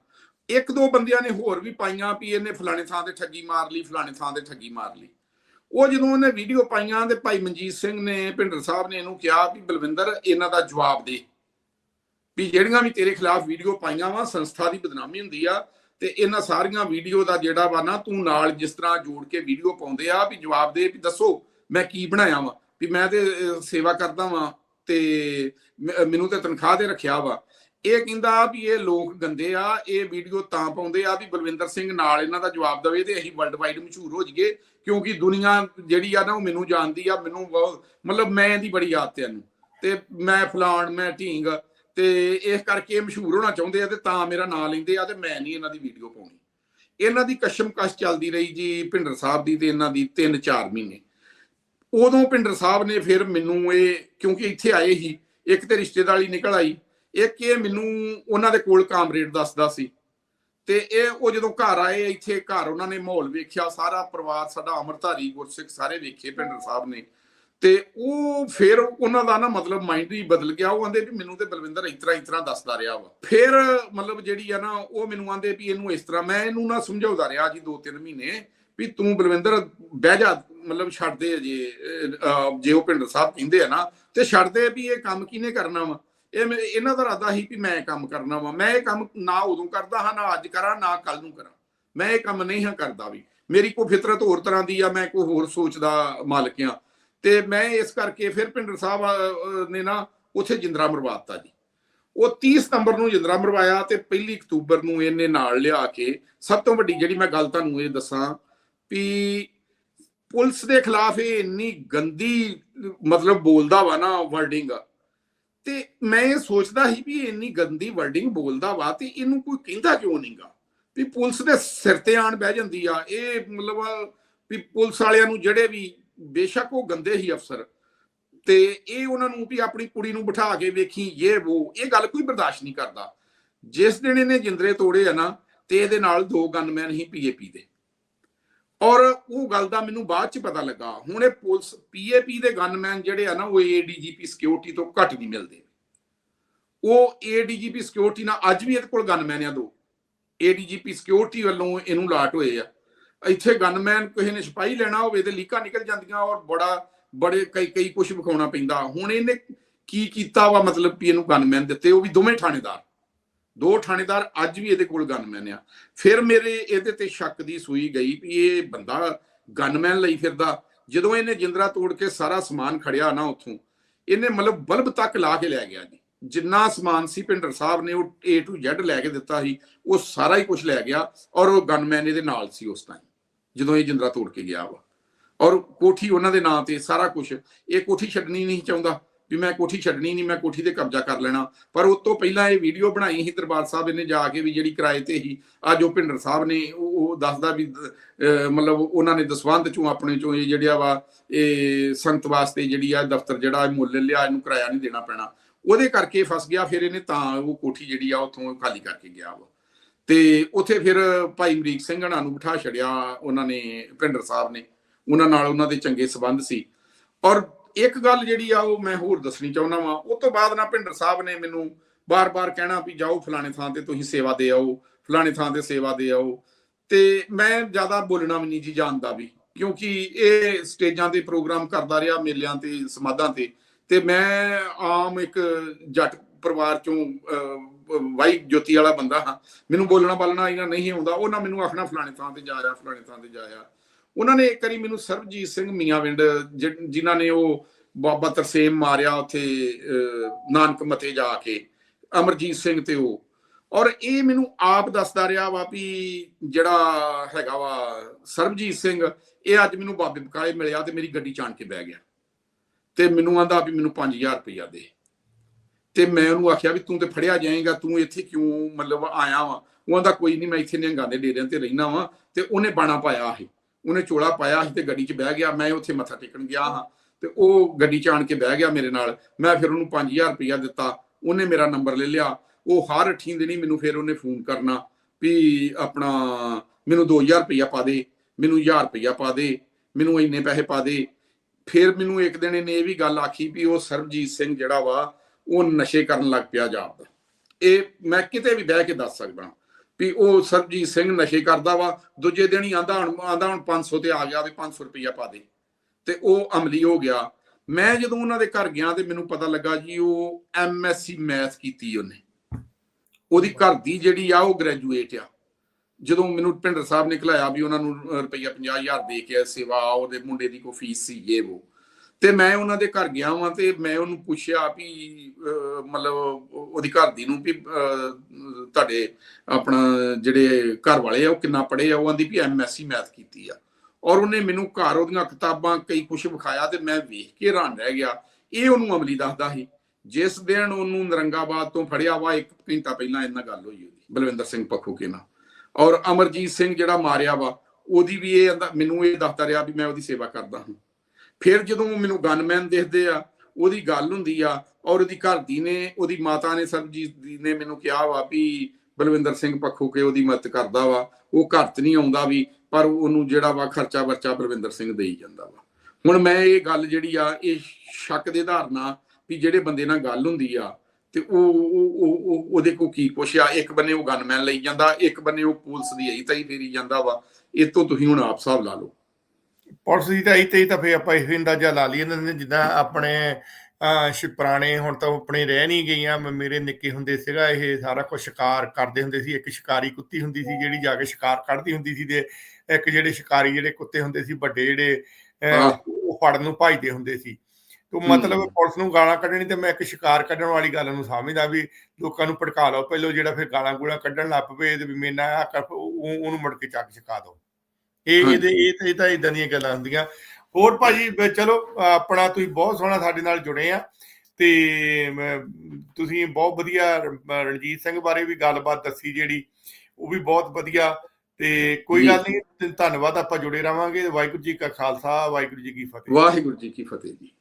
ਇੱਕ ਦੋ ਬੰਦਿਆਂ ਨੇ ਹੋਰ ਵੀ ਪਾਈਆਂ ਵੀ ਇਹਨੇ ਫਲਾਣੇ ਥਾਂ ਤੇ ਠੱਗੀ ਮਾਰ ਲਈ ਫਲਾਣੇ ਥਾਂ ਤੇ ਠੱਗੀ ਮਾਰ ਲਈ। ਉਹ ਜਦੋਂ ਉਹਨੇ ਵੀਡੀਓ ਪਾਈਆਂ ਤੇ ਭਾਈ ਮਨਜੀਤ ਸਿੰਘ ਨੇ ਭਿੰਡਰ ਸਾਹਿਬ ਨੇ ਇਹਨੂੰ ਕਿਹਾ ਵੀ ਬਲਵਿੰਦਰ ਇਹਨਾਂ ਦਾ ਜਵਾਬ ਦੇ। ਵੀ ਜਿਹੜੀਆਂ ਵੀ ਤੇਰੇ ਖਿਲਾਫ ਵੀਡੀਓ ਪਾਈਆਂ ਵਾ, ਸੰਸਥਾ ਦੀ ਬਦਨਾਮੀ ਹੁੰਦੀ ਆ, ਤੇ ਇਹਨਾਂ ਸਾਰੀਆਂ ਵੀਡੀਓ ਦਾ ਜਿਹੜਾ ਵਾ ਨਾ, ਤੂੰ ਨਾਲ ਜਿਸ ਤਰ੍ਹਾਂ ਜੋੜ ਕੇ ਵੀਡੀਓ ਪਾਉਂਦੇ ਆ, ਵੀ ਜਵਾਬ ਦੇ, ਵੀ ਦੱਸੋ ਮੈਂ ਕੀ ਬਣਾਇਆ ਵਾ, ਵੀ ਮੈਂ ਤੇ ਸੇਵਾ ਕਰਦਾ ਵਾਂ, ਤੇ ਮੈਨੂੰ ਤੇ ਤਨਖਾਹ ਤੇ ਰੱਖਿਆ ਵਾ। ਇਹ ਕਹਿੰਦਾ ਵੀ ਇਹ ਲੋਕ ਗੰਦੇ ਆ, ਇਹ ਵੀਡੀਓ ਤਾਂ ਪਾਉਂਦੇ ਆ ਵੀ ਬਲਵਿੰਦਰ ਸਿੰਘ ਨਾਲ ਇਹਨਾਂ ਦਾ ਜਵਾਬ ਦੇਵੇ ਤੇ ਅਸੀਂ ਵਰਲਡ ਵਾਈਡ ਮਸ਼ਹੂਰ ਹੋ ਜਾਈਏ, ਕਿਉਂਕਿ ਦੁਨੀਆ ਜਿਹੜੀ ਆ ਨਾ, ਉਹ ਮੈਨੂੰ ਜਾਣਦੀ ਆ, ਮੈਨੂੰ ਬਹੁਤ ਮਤਲਬ ਮੈਂ ਇਹਦੀ ਬੜੀ ਆਦਤ ਆ ਇਹਨੂੰ। ਤੇ ਮੈਂ ਫਲਾਣ, ਮੈਂ ਢੀਂਗ ਤੇ ਇਸ ਕਰਕੇ ਇਹ ਮਸ਼ਹੂਰ ਹੋਣਾ ਚਾਹੁੰਦੇ ਆ ਤੇ ਤਾਂ ਮੇਰਾ ਨਾਂ ਲੈਂਦੇ ਆ ਤੇ ਮੈਂ ਨਹੀਂ ਇਹਨਾਂ ਦੀ ਵੀਡੀਓ ਪਾਉਣੀ। ਇਹਨਾਂ ਦੀ ਕਸ਼ਮਕਸ਼ ਚੱਲਦੀ ਰਹੀ ਜੀ ਭਿੰਡਰ ਸਾਹਿਬ ਦੀ ਤੇ ਇਹਨਾਂ ਦੀ 3-4 ਮਹੀਨੇ। ਉਦੋਂ ਭਿੰਡਰ ਸਾਹਿਬ ਨੇ ਫਿਰ ਮੈਨੂੰ ਇਹ, ਕਿਉਂਕਿ ਇੱਥੇ ਆਏ ਹੀ ਇੱਕ ਤੇ ਰਿਸ਼ਤੇਦਾਰੀ ਨਿਕਲ ਆਈ, ਇੱਕ ਇਹ ਮੈਨੂੰ ਉਹਨਾਂ ਦੇ ਕੋਲ ਕਾਮਰੇਡ ਦੱਸਦਾ ਸੀ। ਤੇ ਇਹ ਉਹ ਜਦੋਂ ਘਰ ਆਏ, ਇੱਥੇ ਘਰ ਉਹਨਾਂ ਨੇ ਮਾਹੌਲ ਵੇਖਿਆ, ਸਾਰਾ ਪਰਿਵਾਰ, ਸਾਡਾ ਅਮਰਧਾਰੀ ਗੁਰਸਿੱਖ ਸਾਰੇ ਵੇਖੇ ਭਿੰਡਰ ਸਾਹਿਬ ਨੇ। ਤੇ ਉਹ ਫਿਰ ਉਹਨਾਂ ਦਾ ਨਾ ਮਤਲਬ ਮਾਈਂਡ ਹੀ ਬਦਲ ਗਿਆ। ਉਹ ਆਂਦੇ ਵੀ ਮੈਨੂੰ ਤੇ ਬਲਵਿੰਦਰ ਇਸ ਤਰ੍ਹਾਂ ਇਸ ਤਰ੍ਹਾਂ ਦੱਸਦਾ ਰਿਹਾ ਵਾ। ਫਿਰ ਮਤਲਬ ਜਿਹੜੀ ਆ ਨਾ, ਉਹ ਮੈਨੂੰ ਆਂਦੇ ਵੀ ਇਹਨੂੰ ਇਸ ਤਰ੍ਹਾਂ, ਮੈਂ ਇਹਨੂੰ ਨਾ ਸਮਝਾਉਂਦਾ ਰਿਹਾ ਜੀ 2-3 ਮਹੀਨੇ ਵੀ ਤੂੰ ਬਲਵਿੰਦਰ ਬਹਿ ਜਾ, ਮਤਲਬ ਛੱਡ ਦੇ ਜੇ ਜੇ ਉਹ ਭਿੰਡਰ ਸਾਹਿਬ ਕਹਿੰਦੇ ਆ ਨਾ, ਤੇ ਛੱਡ ਦੇ ਵੀ ਇਹ ਕੰਮ ਕਿਹਨੇ ਕਰਨਾ ਵਾ? ਇਹ ਮੇ- ਇਹਨਾਂ ਦਾ ਇਰਾਦਾ ਸੀ ਵੀ ਮੈਂ ਇਹ ਕੰਮ ਕਰਨਾ ਵਾ। ਮੈਂ ਇਹ ਕੰਮ ਨਾ ਉਦੋਂ ਕਰਦਾ ਹਾਂ, ਨਾ ਅੱਜ ਕਰਾਂ, ਨਾ ਕੱਲ ਨੂੰ ਕਰਾਂ। ਮੈਂ ਇਹ ਕੰਮ ਨਹੀਂ ਹਾਂ ਕਰਦਾ ਵੀ। ਮੇਰੀ ਕੋਈ ਫਿਤਰਤ ਹੋਰ ਤਰ੍ਹਾਂ ਦੀ ਆ, ਮੈਂ ਕੋਈ ਹੋਰ ਸੋਚ ਦਾ ਮਾਲਕ ਆ। ਤੇ ਮੈਂ ਇਸ ਕਰਕੇ ਫਿਰ ਭਿੰਡਰ ਸਾਹਿਬ ਨੇ ਨਾ ਉੱਥੇ ਜਿੰਦਰਾ ਮਰਵਾਤਾ ਜੀ। ਉਹ 30 ਸਤੰਬਰ ਨੂੰ ਜਿੰਦਰਾ ਮਰਵਾਇਆ ਤੇ ਪਹਿਲੀ ਅਕਤੂਬਰ ਨੂੰ ਇਹਨੇ ਨਾਲ ਲਿਆ ਕੇ ਸਭ ਤੋਂ ਵੱਡੀ ਜਿਹੜੀ ਮੈਂ ਗੱਲ ਤੁਹਾਨੂੰ ਇਹ ਦੱਸਾਂ ਵੀ ਪੁਲਿਸ ਦੇ ਖਿਲਾਫ ਇਹ ਇੰਨੀ ਗੰਦੀ, ਮਤਲਬ ਬੋਲਦਾ ਵਾ ਨਾ ਵਰਡਿੰਗ। ਤੇ ਮੈਂ ਇਹ ਸੋਚਦਾ ਸੀ ਵੀ ਇਹ ਇੰਨੀ ਗੰਦੀ ਵਰਡਿੰਗ ਬੋਲਦਾ ਵਾ ਤੇ ਇਹਨੂੰ ਕੋਈ ਕਹਿੰਦਾ ਕਿਉਂ ਨਹੀਂਗਾ ਵੀ ਪੁਲਿਸ ਦੇ ਸਿਰ ਤੇ ਆਣ ਬਹਿ ਜਾਂਦੀ ਆ। ਇਹ ਮਤਲਬ ਵੀ ਪੁਲਿਸ ਵਾਲਿਆਂ ਨੂੰ ਜਿਹੜੇ ਵੀ ਬੇਸ਼ੱਕ ਉਹ ਗੰਦੇ ਹੀ ਅਫਸਰ। ਤੇ ਇਹ ਉਹਨਾਂ ਨੂੰ ਵੀ ਆਪਣੀ ਕੁੜੀ ਨੂੰ ਬਿਠਾ ਕੇ ਵੇਖੀ ਇਹ ਉਹ ਇਹ ਗੱਲ ਕੋਈ ਬਰਦਾਸ਼ਤ ਨਹੀਂ ਕਰਦਾ। ਜਿਸ ਦਿਨ ਇਹਨੇ ਜਿੰਦਰੇ ਤੋੜੇ ਆ ਨਾ, ਤੇ ਇਹਦੇ ਨਾਲ ਦੋ ਗਨਮੈਨ ਹੀ ਪੀਏਪੀ ਦੇ। ਔਰ ਉਹ ਗੱਲ ਦਾ ਮੈਨੂੰ ਬਾਅਦ ਚ ਪਤਾ ਲੱਗਾ। ਹੁਣ ਇਹ ਪੁਲਿਸ ਪੀਏਪੀ ਦੇ ਗਨਮੈਨ ਜਿਹੜੇ ਆ ਨਾ, ਉਹ ਏਡੀਜੀਪੀ ਸਿਕਿਉਰਿਟੀ ਤੋਂ ਘੱਟ ਨਹੀਂ ਮਿਲਦੇ। ਉਹ ਏਡੀਜੀਪੀ ਸਿਕਿਉਰਿਟੀ ਨਾਲ, ਅੱਜ ਵੀ ਇਹਦੇ ਕੋਲ ਗਨਮੈਨ ਆ ਦੋ। ਏਡੀਜੀਪੀ ਸਿਕਿਉਰਿਟੀ ਵੱਲੋਂ ਇਹਨੂੰ ਲਾਟ ਹੋਏ ਆ। ਇੱਥੇ ਗਨਮੈਨ ਕਿਸੇ ਨੇ ਸਿਪਾਹੀ ਲੈਣਾ ਹੋਵੇ ਤੇ ਲੀਕਾਂ ਨਿਕਲ ਜਾਂਦੀਆਂ ਔਰ ਬੜਾ, ਬੜੇ ਕਈ ਕਈ ਕੁਝ ਵਿਖਾਉਣਾ ਪੈਂਦਾ। ਹੁਣ ਇਹਨੇ ਕੀ ਕੀਤਾ ਵਾ? ਮਤਲਬ ਵੀ ਇਹਨੂੰ ਗਨਮੈਨ ਦਿੱਤੇ। ਉਹ ਵੀ ਦੋਵੇਂ ਥਾਣੇਦਾਰ। ਦੋ ਥਾਣੇਦਾਰ ਅੱਜ ਵੀ ਇਹਦੇ ਕੋਲ ਗਨਮੈਨ ਆ। ਫਿਰ ਮੇਰੇ ਇਹਦੇ ਤੇ ਸ਼ੱਕ ਦੀ ਸੂਈ ਗਈ ਵੀ ਇਹ ਬੰਦਾ ਗਨਮੈਨ ਲਈ ਫਿਰਦਾ। ਜਦੋਂ ਇਹਨੇ ਜਿੰਦਰਾ ਤੋੜ ਕੇ ਸਾਰਾ ਸਮਾਨ ਖੜਿਆ ਨਾ ਉੱਥੋਂ, ਇਹਨੇ ਮਤਲਬ ਬਲਬ ਤੱਕ ਲਾ ਕੇ ਲੈ ਗਿਆ ਜੀ। ਜਿੰਨਾ ਸਮਾਨ ਸੀ ਪਿੰਡਰ ਸਾਹਿਬ ਨੇ ਉਹ A to Z ਲੈ ਕੇ ਦਿੱਤਾ ਸੀ, ਉਹ ਸਾਰਾ ਹੀ ਕੁਝ ਲੈ ਗਿਆ ਔਰ ਉਹ ਗਨਮੈਨ ਇਹਦੇ ਨਾਲ ਸੀ ਉਸ ਟਾਈਮ ਜਦੋਂ ਇਹ ਜਿੰਦਰਾ ਤੋੜ ਕੇ ਗਿਆ ਵਾ। ਔਰ ਕੋਠੀ ਉਹਨਾਂ ਦੇ ਨਾਂ ਤੇ ਸਾਰਾ ਕੁਝ ਇਹ ਕੋਠੀ ਛੱਡਣੀ ਨਹੀਂ ਚਾਹੁੰਦਾ ਵੀ ਮੈਂ ਕੋਠੀ ਛੱਡਣੀ ਨਹੀਂ, ਮੈਂ ਕੋਠੀ ਤੇ ਕਬਜ਼ਾ ਕਰ ਲੈਣਾ। ਪਰ ਉਸ ਤੋਂ ਪਹਿਲਾਂ ਇਹ ਵੀਡੀਓ ਬਣਾਈ ਸੀ ਦਰਬਾਰ ਸਾਹਿਬ, ਇਹਨੇ ਜਾ ਕੇ ਵੀ ਜਿਹੜੀ ਕਿਰਾਏ ਤੇ ਹੀ ਅੱਜ ਉਹ ਭਿੰਡਰ ਸਾਹਿਬ ਨੇ ਉਹ ਦੱਸਦਾ ਵੀ ਮਤਲਬ ਉਹਨਾਂ ਨੇ ਦਸਵੰਧ ਚੋਂ ਆਪਣੇ ਚੋਂ ਇਹ ਜਿਹੜਿਆ ਵਾ, ਇਹ ਸੰਗਤ ਵਾਸਤੇ ਜਿਹੜੀ ਆ ਦਫ਼ਤਰ ਜਿਹੜਾ ਮੁੱਲ ਲਿਆ, ਇਹਨੂੰ ਕਿਰਾਇਆ ਨਹੀਂ ਦੇਣਾ ਪੈਣਾ। ਉਹਦੇ ਕਰਕੇ ਫਸ ਗਿਆ, ਫਿਰ ਇਹਨੇ ਤਾਂ ਉਹ ਕੋਠੀ ਜਿਹੜੀ ਆ ਉੱਥੋਂ ਖਾਲੀ ਕਰਕੇ ਗਿਆ ਵਾ। ਤੇ ਉੱਥੇ ਫਿਰ ਭਾਈ ਮਰੀਕ ਸਿੰਘ ਹਣਾ ਨੂੰ ਬਿਠਾ ਛੜਿਆ ਉਹਨਾਂ ਨੇ, ਭਿੰਡਰ ਸਾਹਿਬ ਨੇ। ਉਹਨਾਂ ਨਾਲ ਉਹਨਾਂ ਦੇ ਚੰਗੇ ਸਬੰਧ ਸੀ। ਔਰ ਇੱਕ ਗੱਲ ਜਿਹੜੀ ਆ ਉਹ ਮੈਂ ਹੋਰ ਦੱਸਣੀ ਚਾਹੁੰਦਾ ਵਾਂ ਉਸ ਤੋਂ ਬਾਅਦ ਨਾ ਭਿੰਡਰ ਸਾਹਿਬ ਨੇ ਮੈਨੂੰ ਬਾਰ-ਬਾਰ ਕਹਿਣਾ ਵੀ ਜਾਓ ਫਲਾਣੇ ਥਾਂ ਤੇ ਤੁਸੀਂ ਸੇਵਾ ਦੇ ਆਓ, ਫਲਾਣੇ ਥਾਂ ਤੇ ਸੇਵਾ ਦੇ ਆਓ। ਤੇ ਮੈਂ ਜ਼ਿਆਦਾ ਬੋਲਣਾ ਵੀ ਨਹੀਂ ਜੀ ਜਾਣਦਾ ਵੀ, ਕਿਉਂਕਿ ਇਹ ਸਟੇਜਾਂ ਤੇ ਪ੍ਰੋਗਰਾਮ ਕਰਦਾ ਰਿਹਾ ਮੇਲਿਆਂ ਤੇ, ਸਮਾਧਾਂ ਤੇ। ਤੇ ਮੈਂ ਆਮ ਇੱਕ ਜੱਟ ਪਰਿਵਾਰ ਚੋਂ ਅਹ, ਵਾਈ ਜੋਤੀ ਵਾਲਾ ਬੰਦਾ ਹਾਂ। ਮੈਨੂੰ ਬੋਲਣਾ ਬਾਲਣਾ ਇਹਨਾਂ ਨਹੀਂ ਆਉਂਦਾ। ਉਹਨਾਂ ਮੈਨੂੰ ਆਖਣਾ ਫਲਾਣੇ ਥਾਂ ਤੇ ਜਾ ਆ ਫਲਾਣੇ ਥਾਂ ਤੇ ਜਾ ਆ। ਉਹਨਾਂ ਨੇ ਇੱਕ ਵਾਰੀ ਮੈਨੂੰ ਸਰਬਜੀਤ ਸਿੰਘ ਮੀਆਂਵਿੰਡ ਜਿ- ਜਿਨ੍ਹਾਂ ਨੇ ਉਹ ਬਾਬਾ ਤਰਸੇਮ ਮਾਰਿਆ ਉੱਥੇ ਨਾਨਕ ਮਤੇ ਜਾ ਕੇ ਅਮਰਜੀਤ ਸਿੰਘ ਤੇ ਉਹ। ਔਰ ਇਹ ਮੈਨੂੰ ਆਪ ਦੱਸਦਾ ਰਿਹਾ ਵਾ ਵੀ ਜਿਹੜਾ ਹੈਗਾ ਵਾ ਸਰਬਜੀਤ ਸਿੰਘ ਇਹ ਅੱਜ ਮੈਨੂੰ ਬਾਬੇ ਬਕਾਏ ਮਿਲਿਆ ਤੇ ਮੇਰੀ ਗੱਡੀ ਚਾਣ ਕੇ ਬਹਿ ਗਿਆ। ਤੇ ਮੈਨੂੰ ਆਂਦਾ ਵੀ ਮੈਨੂੰ 5000 ਰੁਪਇਆ ਦੇ। ਤੇ ਮੈਂ ਉਹਨੂੰ ਆਖਿਆ ਵੀ ਤੂੰ ਤੇ ਫੜਿਆ ਜਾਏਗਾ, ਤੂੰ ਇੱਥੇ ਕਿਉਂ ਮਤਲਬ ਆਇਆ ਵਾ? ਉਹ ਆਂਦਾ, ਕੋਈ ਨਹੀਂ ਮੈਂ ਇੱਥੇ ਨਿਹੰਗਾਂ ਦੇ ਡੇਰਿਆਂ ਤੇ ਰਹਿਣਾ ਵਾ। ਤੇ ਉਹਨੇ ਬਾਣਾ ਪਾਇਆ ਸੀ ਉਹਨੇ ਚੋਲਾ ਪਾਇਆ ਸੀ ਤੇ ਗੱਡੀ 'ਚ ਬਹਿ ਗਿਆ। ਮੈਂ ਉੱਥੇ ਮੱਥਾ ਟੇਕਣ ਗਿਆ ਹਾਂ ਤੇ ਉਹ ਗੱਡੀ 'ਚ ਆਣ ਕੇ ਬਹਿ ਗਿਆ ਮੇਰੇ ਨਾਲ। ਮੈਂ ਫਿਰ ਉਹਨੂੰ 5000 ਰੁਪਇਆ ਦਿੱਤਾ। ਉਹਨੇ ਮੇਰਾ ਨੰਬਰ ਲੈ ਲਿਆ। ਉਹ ਹਰ ਅੱਠੀਂ ਦਿਨੀ ਮੈਨੂੰ ਫਿਰ ਉਹਨੇ ਫੋਨ ਕਰਨਾ ਵੀ ਆਪਣਾ ਮੈਨੂੰ 2000 ਰੁਪਇਆ ਪਾ ਦੇ, ਮੈਨੂੰ 1000 ਰੁਪਇਆ ਪਾ ਦੇ, ਮੈਨੂੰ ਇੰਨੇ ਪੈਸੇ ਪਾ ਦੇ। ਫਿਰ ਮੈਨੂੰ ਇੱਕ ਦਿਨ ਇਹਨੇ ਇਹ ਵੀ ਗੱਲ ਆਖੀ ਵੀ ਉਹ ਸਰਬਜੀਤ ਸਿੰਘ ਜਿਹੜਾ ਵਾ ਉਹ ਨਸ਼ੇ ਕਰਨ ਲੱਗ ਪਿਆ ਜਾਪਦਾ ਇਹ ਮੈਂ ਕਿਤੇ ਵੀ ਬਹਿ ਕੇ ਦੱਸ ਸਕਦਾ ਵੀ ਉਹ ਸਰਬਜੀਤ ਸਿੰਘ ਨਸ਼ੇ ਕਰਦਾ ਵਾ ਦੂਜੇ ਦਿਨ ਹੀ ਆਂਦਾ ਹੁਣ ਆਂਦਾ ਹੁਣ 500 ਤੇ ਆ ਗਿਆ ਵੀ 500 ਰੁਪਇਆ ਪਾ ਦੇ। ਤੇ ਉਹ ਅਮਲੀ ਹੋ ਗਿਆ। ਮੈਂ ਜਦੋਂ ਉਹਨਾਂ ਦੇ ਘਰ ਗਿਆ ਤੇ ਮੈਨੂੰ ਪਤਾ ਲੱਗਾ ਜੀ ਉਹ ਐਮਐਸਸੀ ਮੈਥ ਕੀਤੀ ਉਹਨੇ। ਉਹਦੀ ਘਰ ਦੀ ਜਿਹੜੀ ਆ ਉਹ ਗ੍ਰੈਜੂਏਟ ਆ। ਜਦੋਂ ਮੈਨੂੰ ਪਿੰਡਰ ਸਾਹਿਬ ਨੇ ਖਲਾਇਆ ਵੀ ਉਹਨਾਂ ਨੂੰ ਅਹ, ਰੁਪਈਆ 50000 ਦੇ ਕੇ ਸੇਵਾ ਉਹਦੇ ਮੁੰਡੇ ਦੀ ਕੋਈ ਫੀਸ ਸੀ ਇਹ ਉਹ। ਤੇ ਮੈਂ ਉਹਨਾਂ ਦੇ ਘਰ ਗਿਆ ਵਾਂ ਤੇ ਮੈਂ ਉਹਨੂੰ ਪੁੱਛਿਆ ਵੀ ਅਹ, ਮਤਲਬ ਉਹਦੀ ਘਰ ਦੀ ਨੂੰ ਵੀ ਅਹ, ਤੁਹਾਡੇ ਆਪਣਾ ਜਿਹੜੇ ਘਰ ਵਾਲੇ ਆ ਉਹ ਕਿੰਨਾ ਪੜ੍ਹੇ ਆ? ਉਹ ਆਂਦੀ ਵੀ ਐਮਐਸਸੀ ਮੈਥ ਕੀਤੀ ਆ। ਔਰ ਉਹਨੇ ਮੈਨੂੰ ਘਰ ਉਹਦੀਆਂ ਕਿਤਾਬਾਂ ਕਈ ਕੁਝ ਵਿਖਾਇਆ ਤੇ ਮੈਂ ਵੇਖ ਕੇ ਹੈਰਾਨ ਰਹਿ ਗਿਆ। ਇਹ ਉਹਨੂੰ ਅਮਲੀ ਦੱਸਦਾ ਸੀ। ਜਿਸ ਦਿਨ ਉਹਨੂੰ ਨਰੰਗਾਬਾਦ ਤੋਂ ਫੜਿਆ ਵਾ ਇੱਕ ਘੰਟਾ ਪਹਿਲਾਂ ਇਹਨਾਂ ਗੱਲ ਹੋਈ ਉਹਦੀ ਬਲਵਿੰਦਰ ਸਿੰਘ ਪੱਖੋਕੇ ਨਾਲ। ਔਰ ਅਮਰਜੀਤ ਸਿੰਘ ਜਿਹੜਾ ਮਾਰਿਆ ਵਾ ਉਹਦੀ ਵੀ ਇਹ ਮੈਨੂੰ ਇਹ ਦੱਸਦਾ ਰਿਹਾ ਵੀ ਮੈਂ ਉਹਦੀ ਸੇਵਾ ਕਰਦਾ ਹਾਂ। ਫਿਰ ਜਦੋਂ ਮੈਨੂੰ ਗਨਮੈਨ ਦੇਖਦੇ ਆ, ਉਹਦੀ ਗੱਲ ਹੁੰਦੀ ਆ ਔਰ ਉਹਦੀ ਘਰ ਦੀ ਨੇ, ਉਹਦੀ ਮਾਤਾ ਨੇ ਸਰਬਜੀਤ ਦੀ ਨੇ ਮੈਨੂੰ ਕਿਹਾ ਵਾ ਵੀ ਬਲਵਿੰਦਰ ਸਿੰਘ ਪੱਖੋਕੇ ਉਹਦੀ ਮਦਦ ਕਰਦਾ ਵਾ। ਉਹ ਘਰ 'ਚ ਨਹੀਂ ਆਉਂਦਾ ਵੀ, ਪਰ ਉਹਨੂੰ ਜਿਹੜਾ ਵਾ ਖਰਚਾ ਵਰਚਾ ਬਲਵਿੰਦਰ ਸਿੰਘ ਦੇਈ ਜਾਂਦਾ ਵਾ। ਹੁਣ ਮੈਂ ਇਹ ਗੱਲ ਜਿਹੜੀ ਆ, ਇਹ ਸ਼ੱਕ ਦੇ ਧਾਰਨਾ ਵੀ ਜਿਹੜੇ ਬੰਦੇ ਨਾਲ ਗੱਲ ਹੁੰਦੀ ਆ ਤੇ ਉਹ, ਉਹ- ਉਹ ਉਹਦੇ ਕੋ ਕੀ ਪੁੱਛਿਆ? ਇੱਕ ਬੰਨੇ ਉਹ ਗਨਮੈਨ ਲਈ ਜਾਂਦਾ, ਇੱਕ ਬੰਨੇ ਉਹ ਪੁਲਿਸ ਦੀ ਅਸੀਂ ਤਾਂ ਹੀ ਫੇਰੀ ਜਾਂਦਾ ਵਾ। ਇਹ ਤੋਂ ਤੁਸੀਂ ਹੁਣ ਆਪ ਹਿਸਾਬ ਲਾ ਲਓ। ਪੁਲਿਸ ਦੀ ਤਾਂ ਇੱਥੇ ਹੀ ਤਾਂ ਫੇ ਆਪਾਂ ਇਹ ਅੰਦਾਜ਼ਾ ਲਾ ਲਈਏ ਇਹਨਾਂ ਨੇ ਜਿੱਦਾਂ ਆਪਣੇ ਸ਼ਿ ਪੁਰਾਣੇ ਹੁਣ ਤਾਂ ਆਪਣੇ ਰਹਿ ਨਹੀਂ ਗਈਆਂ ਮੇਰੇ ਨਿੱਕੇ ਹੁੰਦੇ ਸੀਗਾ ਇਹ ਸਾਰਾ ਕੁਝ ਸ਼ਿਕਾਰ ਕਰਦੇ ਹੁੰਦੇ ਸੀ ਇੱਕ ਸ਼ਿਕਾਰੀ ਕੁੱਤੀ ਹੁੰਦੀ ਸੀ ਜਿਹੜੀ ਜਾ ਕੇ ਸ਼ਿਕਾਰ ਕੱਢਦੀ ਹੁੰਦੀ ਸੀ ਤੇ ਇੱਕ ਜਿਹੜੇ ਸ਼ਿਕਾਰੀ ਜਿਹੜੇ ਕੁੱਤੇ ਹੁੰਦੇ ਸੀ ਵੱਡੇ ਜਿਹੜੇ। ਉਹ ਫੜਨ ਨੂੰ ਭਜਦੇ ਹੁੰਦੇ ਸੀ ਤੋਂ। ਮਤਲਬ ਪੁਲਿਸ ਨੂੰ ਗਾਲਾਂ ਕੱਢਣੀ ਤੇ ਮੈਂ ਇੱਕ ਸ਼ਿਕਾਰ ਕੱਢਣ ਵਾਲੀ ਗੱਲ ਨੂੰ ਸਮਝਦਾ ਵੀ ਲੋਕਾਂ ਨੂੰ ਭੜਕਾ ਲਓ ਪਹਿਲਾਂ ਜਿਹੜਾ ਫਿਰ ਗਾਲਾਂ ਗੂਲਾਂ ਕੱਢਣ ਲੱਗ ਪਵੇ ਤੇ ਵੀ ਮੇਨਾ ਉਹਨੂੰ ਮੁੜ ਕੇ ਚੱਕ ਛਕਾ ਦਿਓ ਇਹ। ਇਹਦੇ ਇਹ ਤਾਂ ਇਹ ਤਾਂ ਇਦਾਂ ਦੀਆਂ ਗੱਲਾਂ ਹੁੰਦੀਆਂ। ਹੋਰ ਭਾਜੀ ਚਲੋ ਆਪਣਾ ਤੁਸੀਂ ਬਹੁਤ ਸੋਹਣਾ ਸਾਡੇ ਨਾਲ ਜੁੜੇ ਆ। ਤੇ ਤੁਸੀਂ ਬਹੁਤ ਵਧੀਆ ਰਣਜੀਤ ਸਿੰਘ ਬਾਰੇ ਵੀ ਗੱਲਬਾਤ ਦੱਸੀ ਜਿਹੜੀ ਉਹ ਵੀ ਬਹੁਤ ਵਧੀਆ। ਤੇ ਕੋਈ। ਗੱਲ ਨਹੀਂ ਧੰਨਵਾਦ ਆਪਾਂ ਜੁੜੇ ਰਵਾਂਗੇ ਵਾਹਿਗੁਰੂ ਜੀ ਕਾ ਖਾਲਸਾ ਵਾਹਿਗੁਰੂ ਜੀ ਕੀ ਫਤਿਹ। ਵਾਹਿਗੁਰੂ ਜੀ ਕੀ ਫਤਿਹ ਜੀ।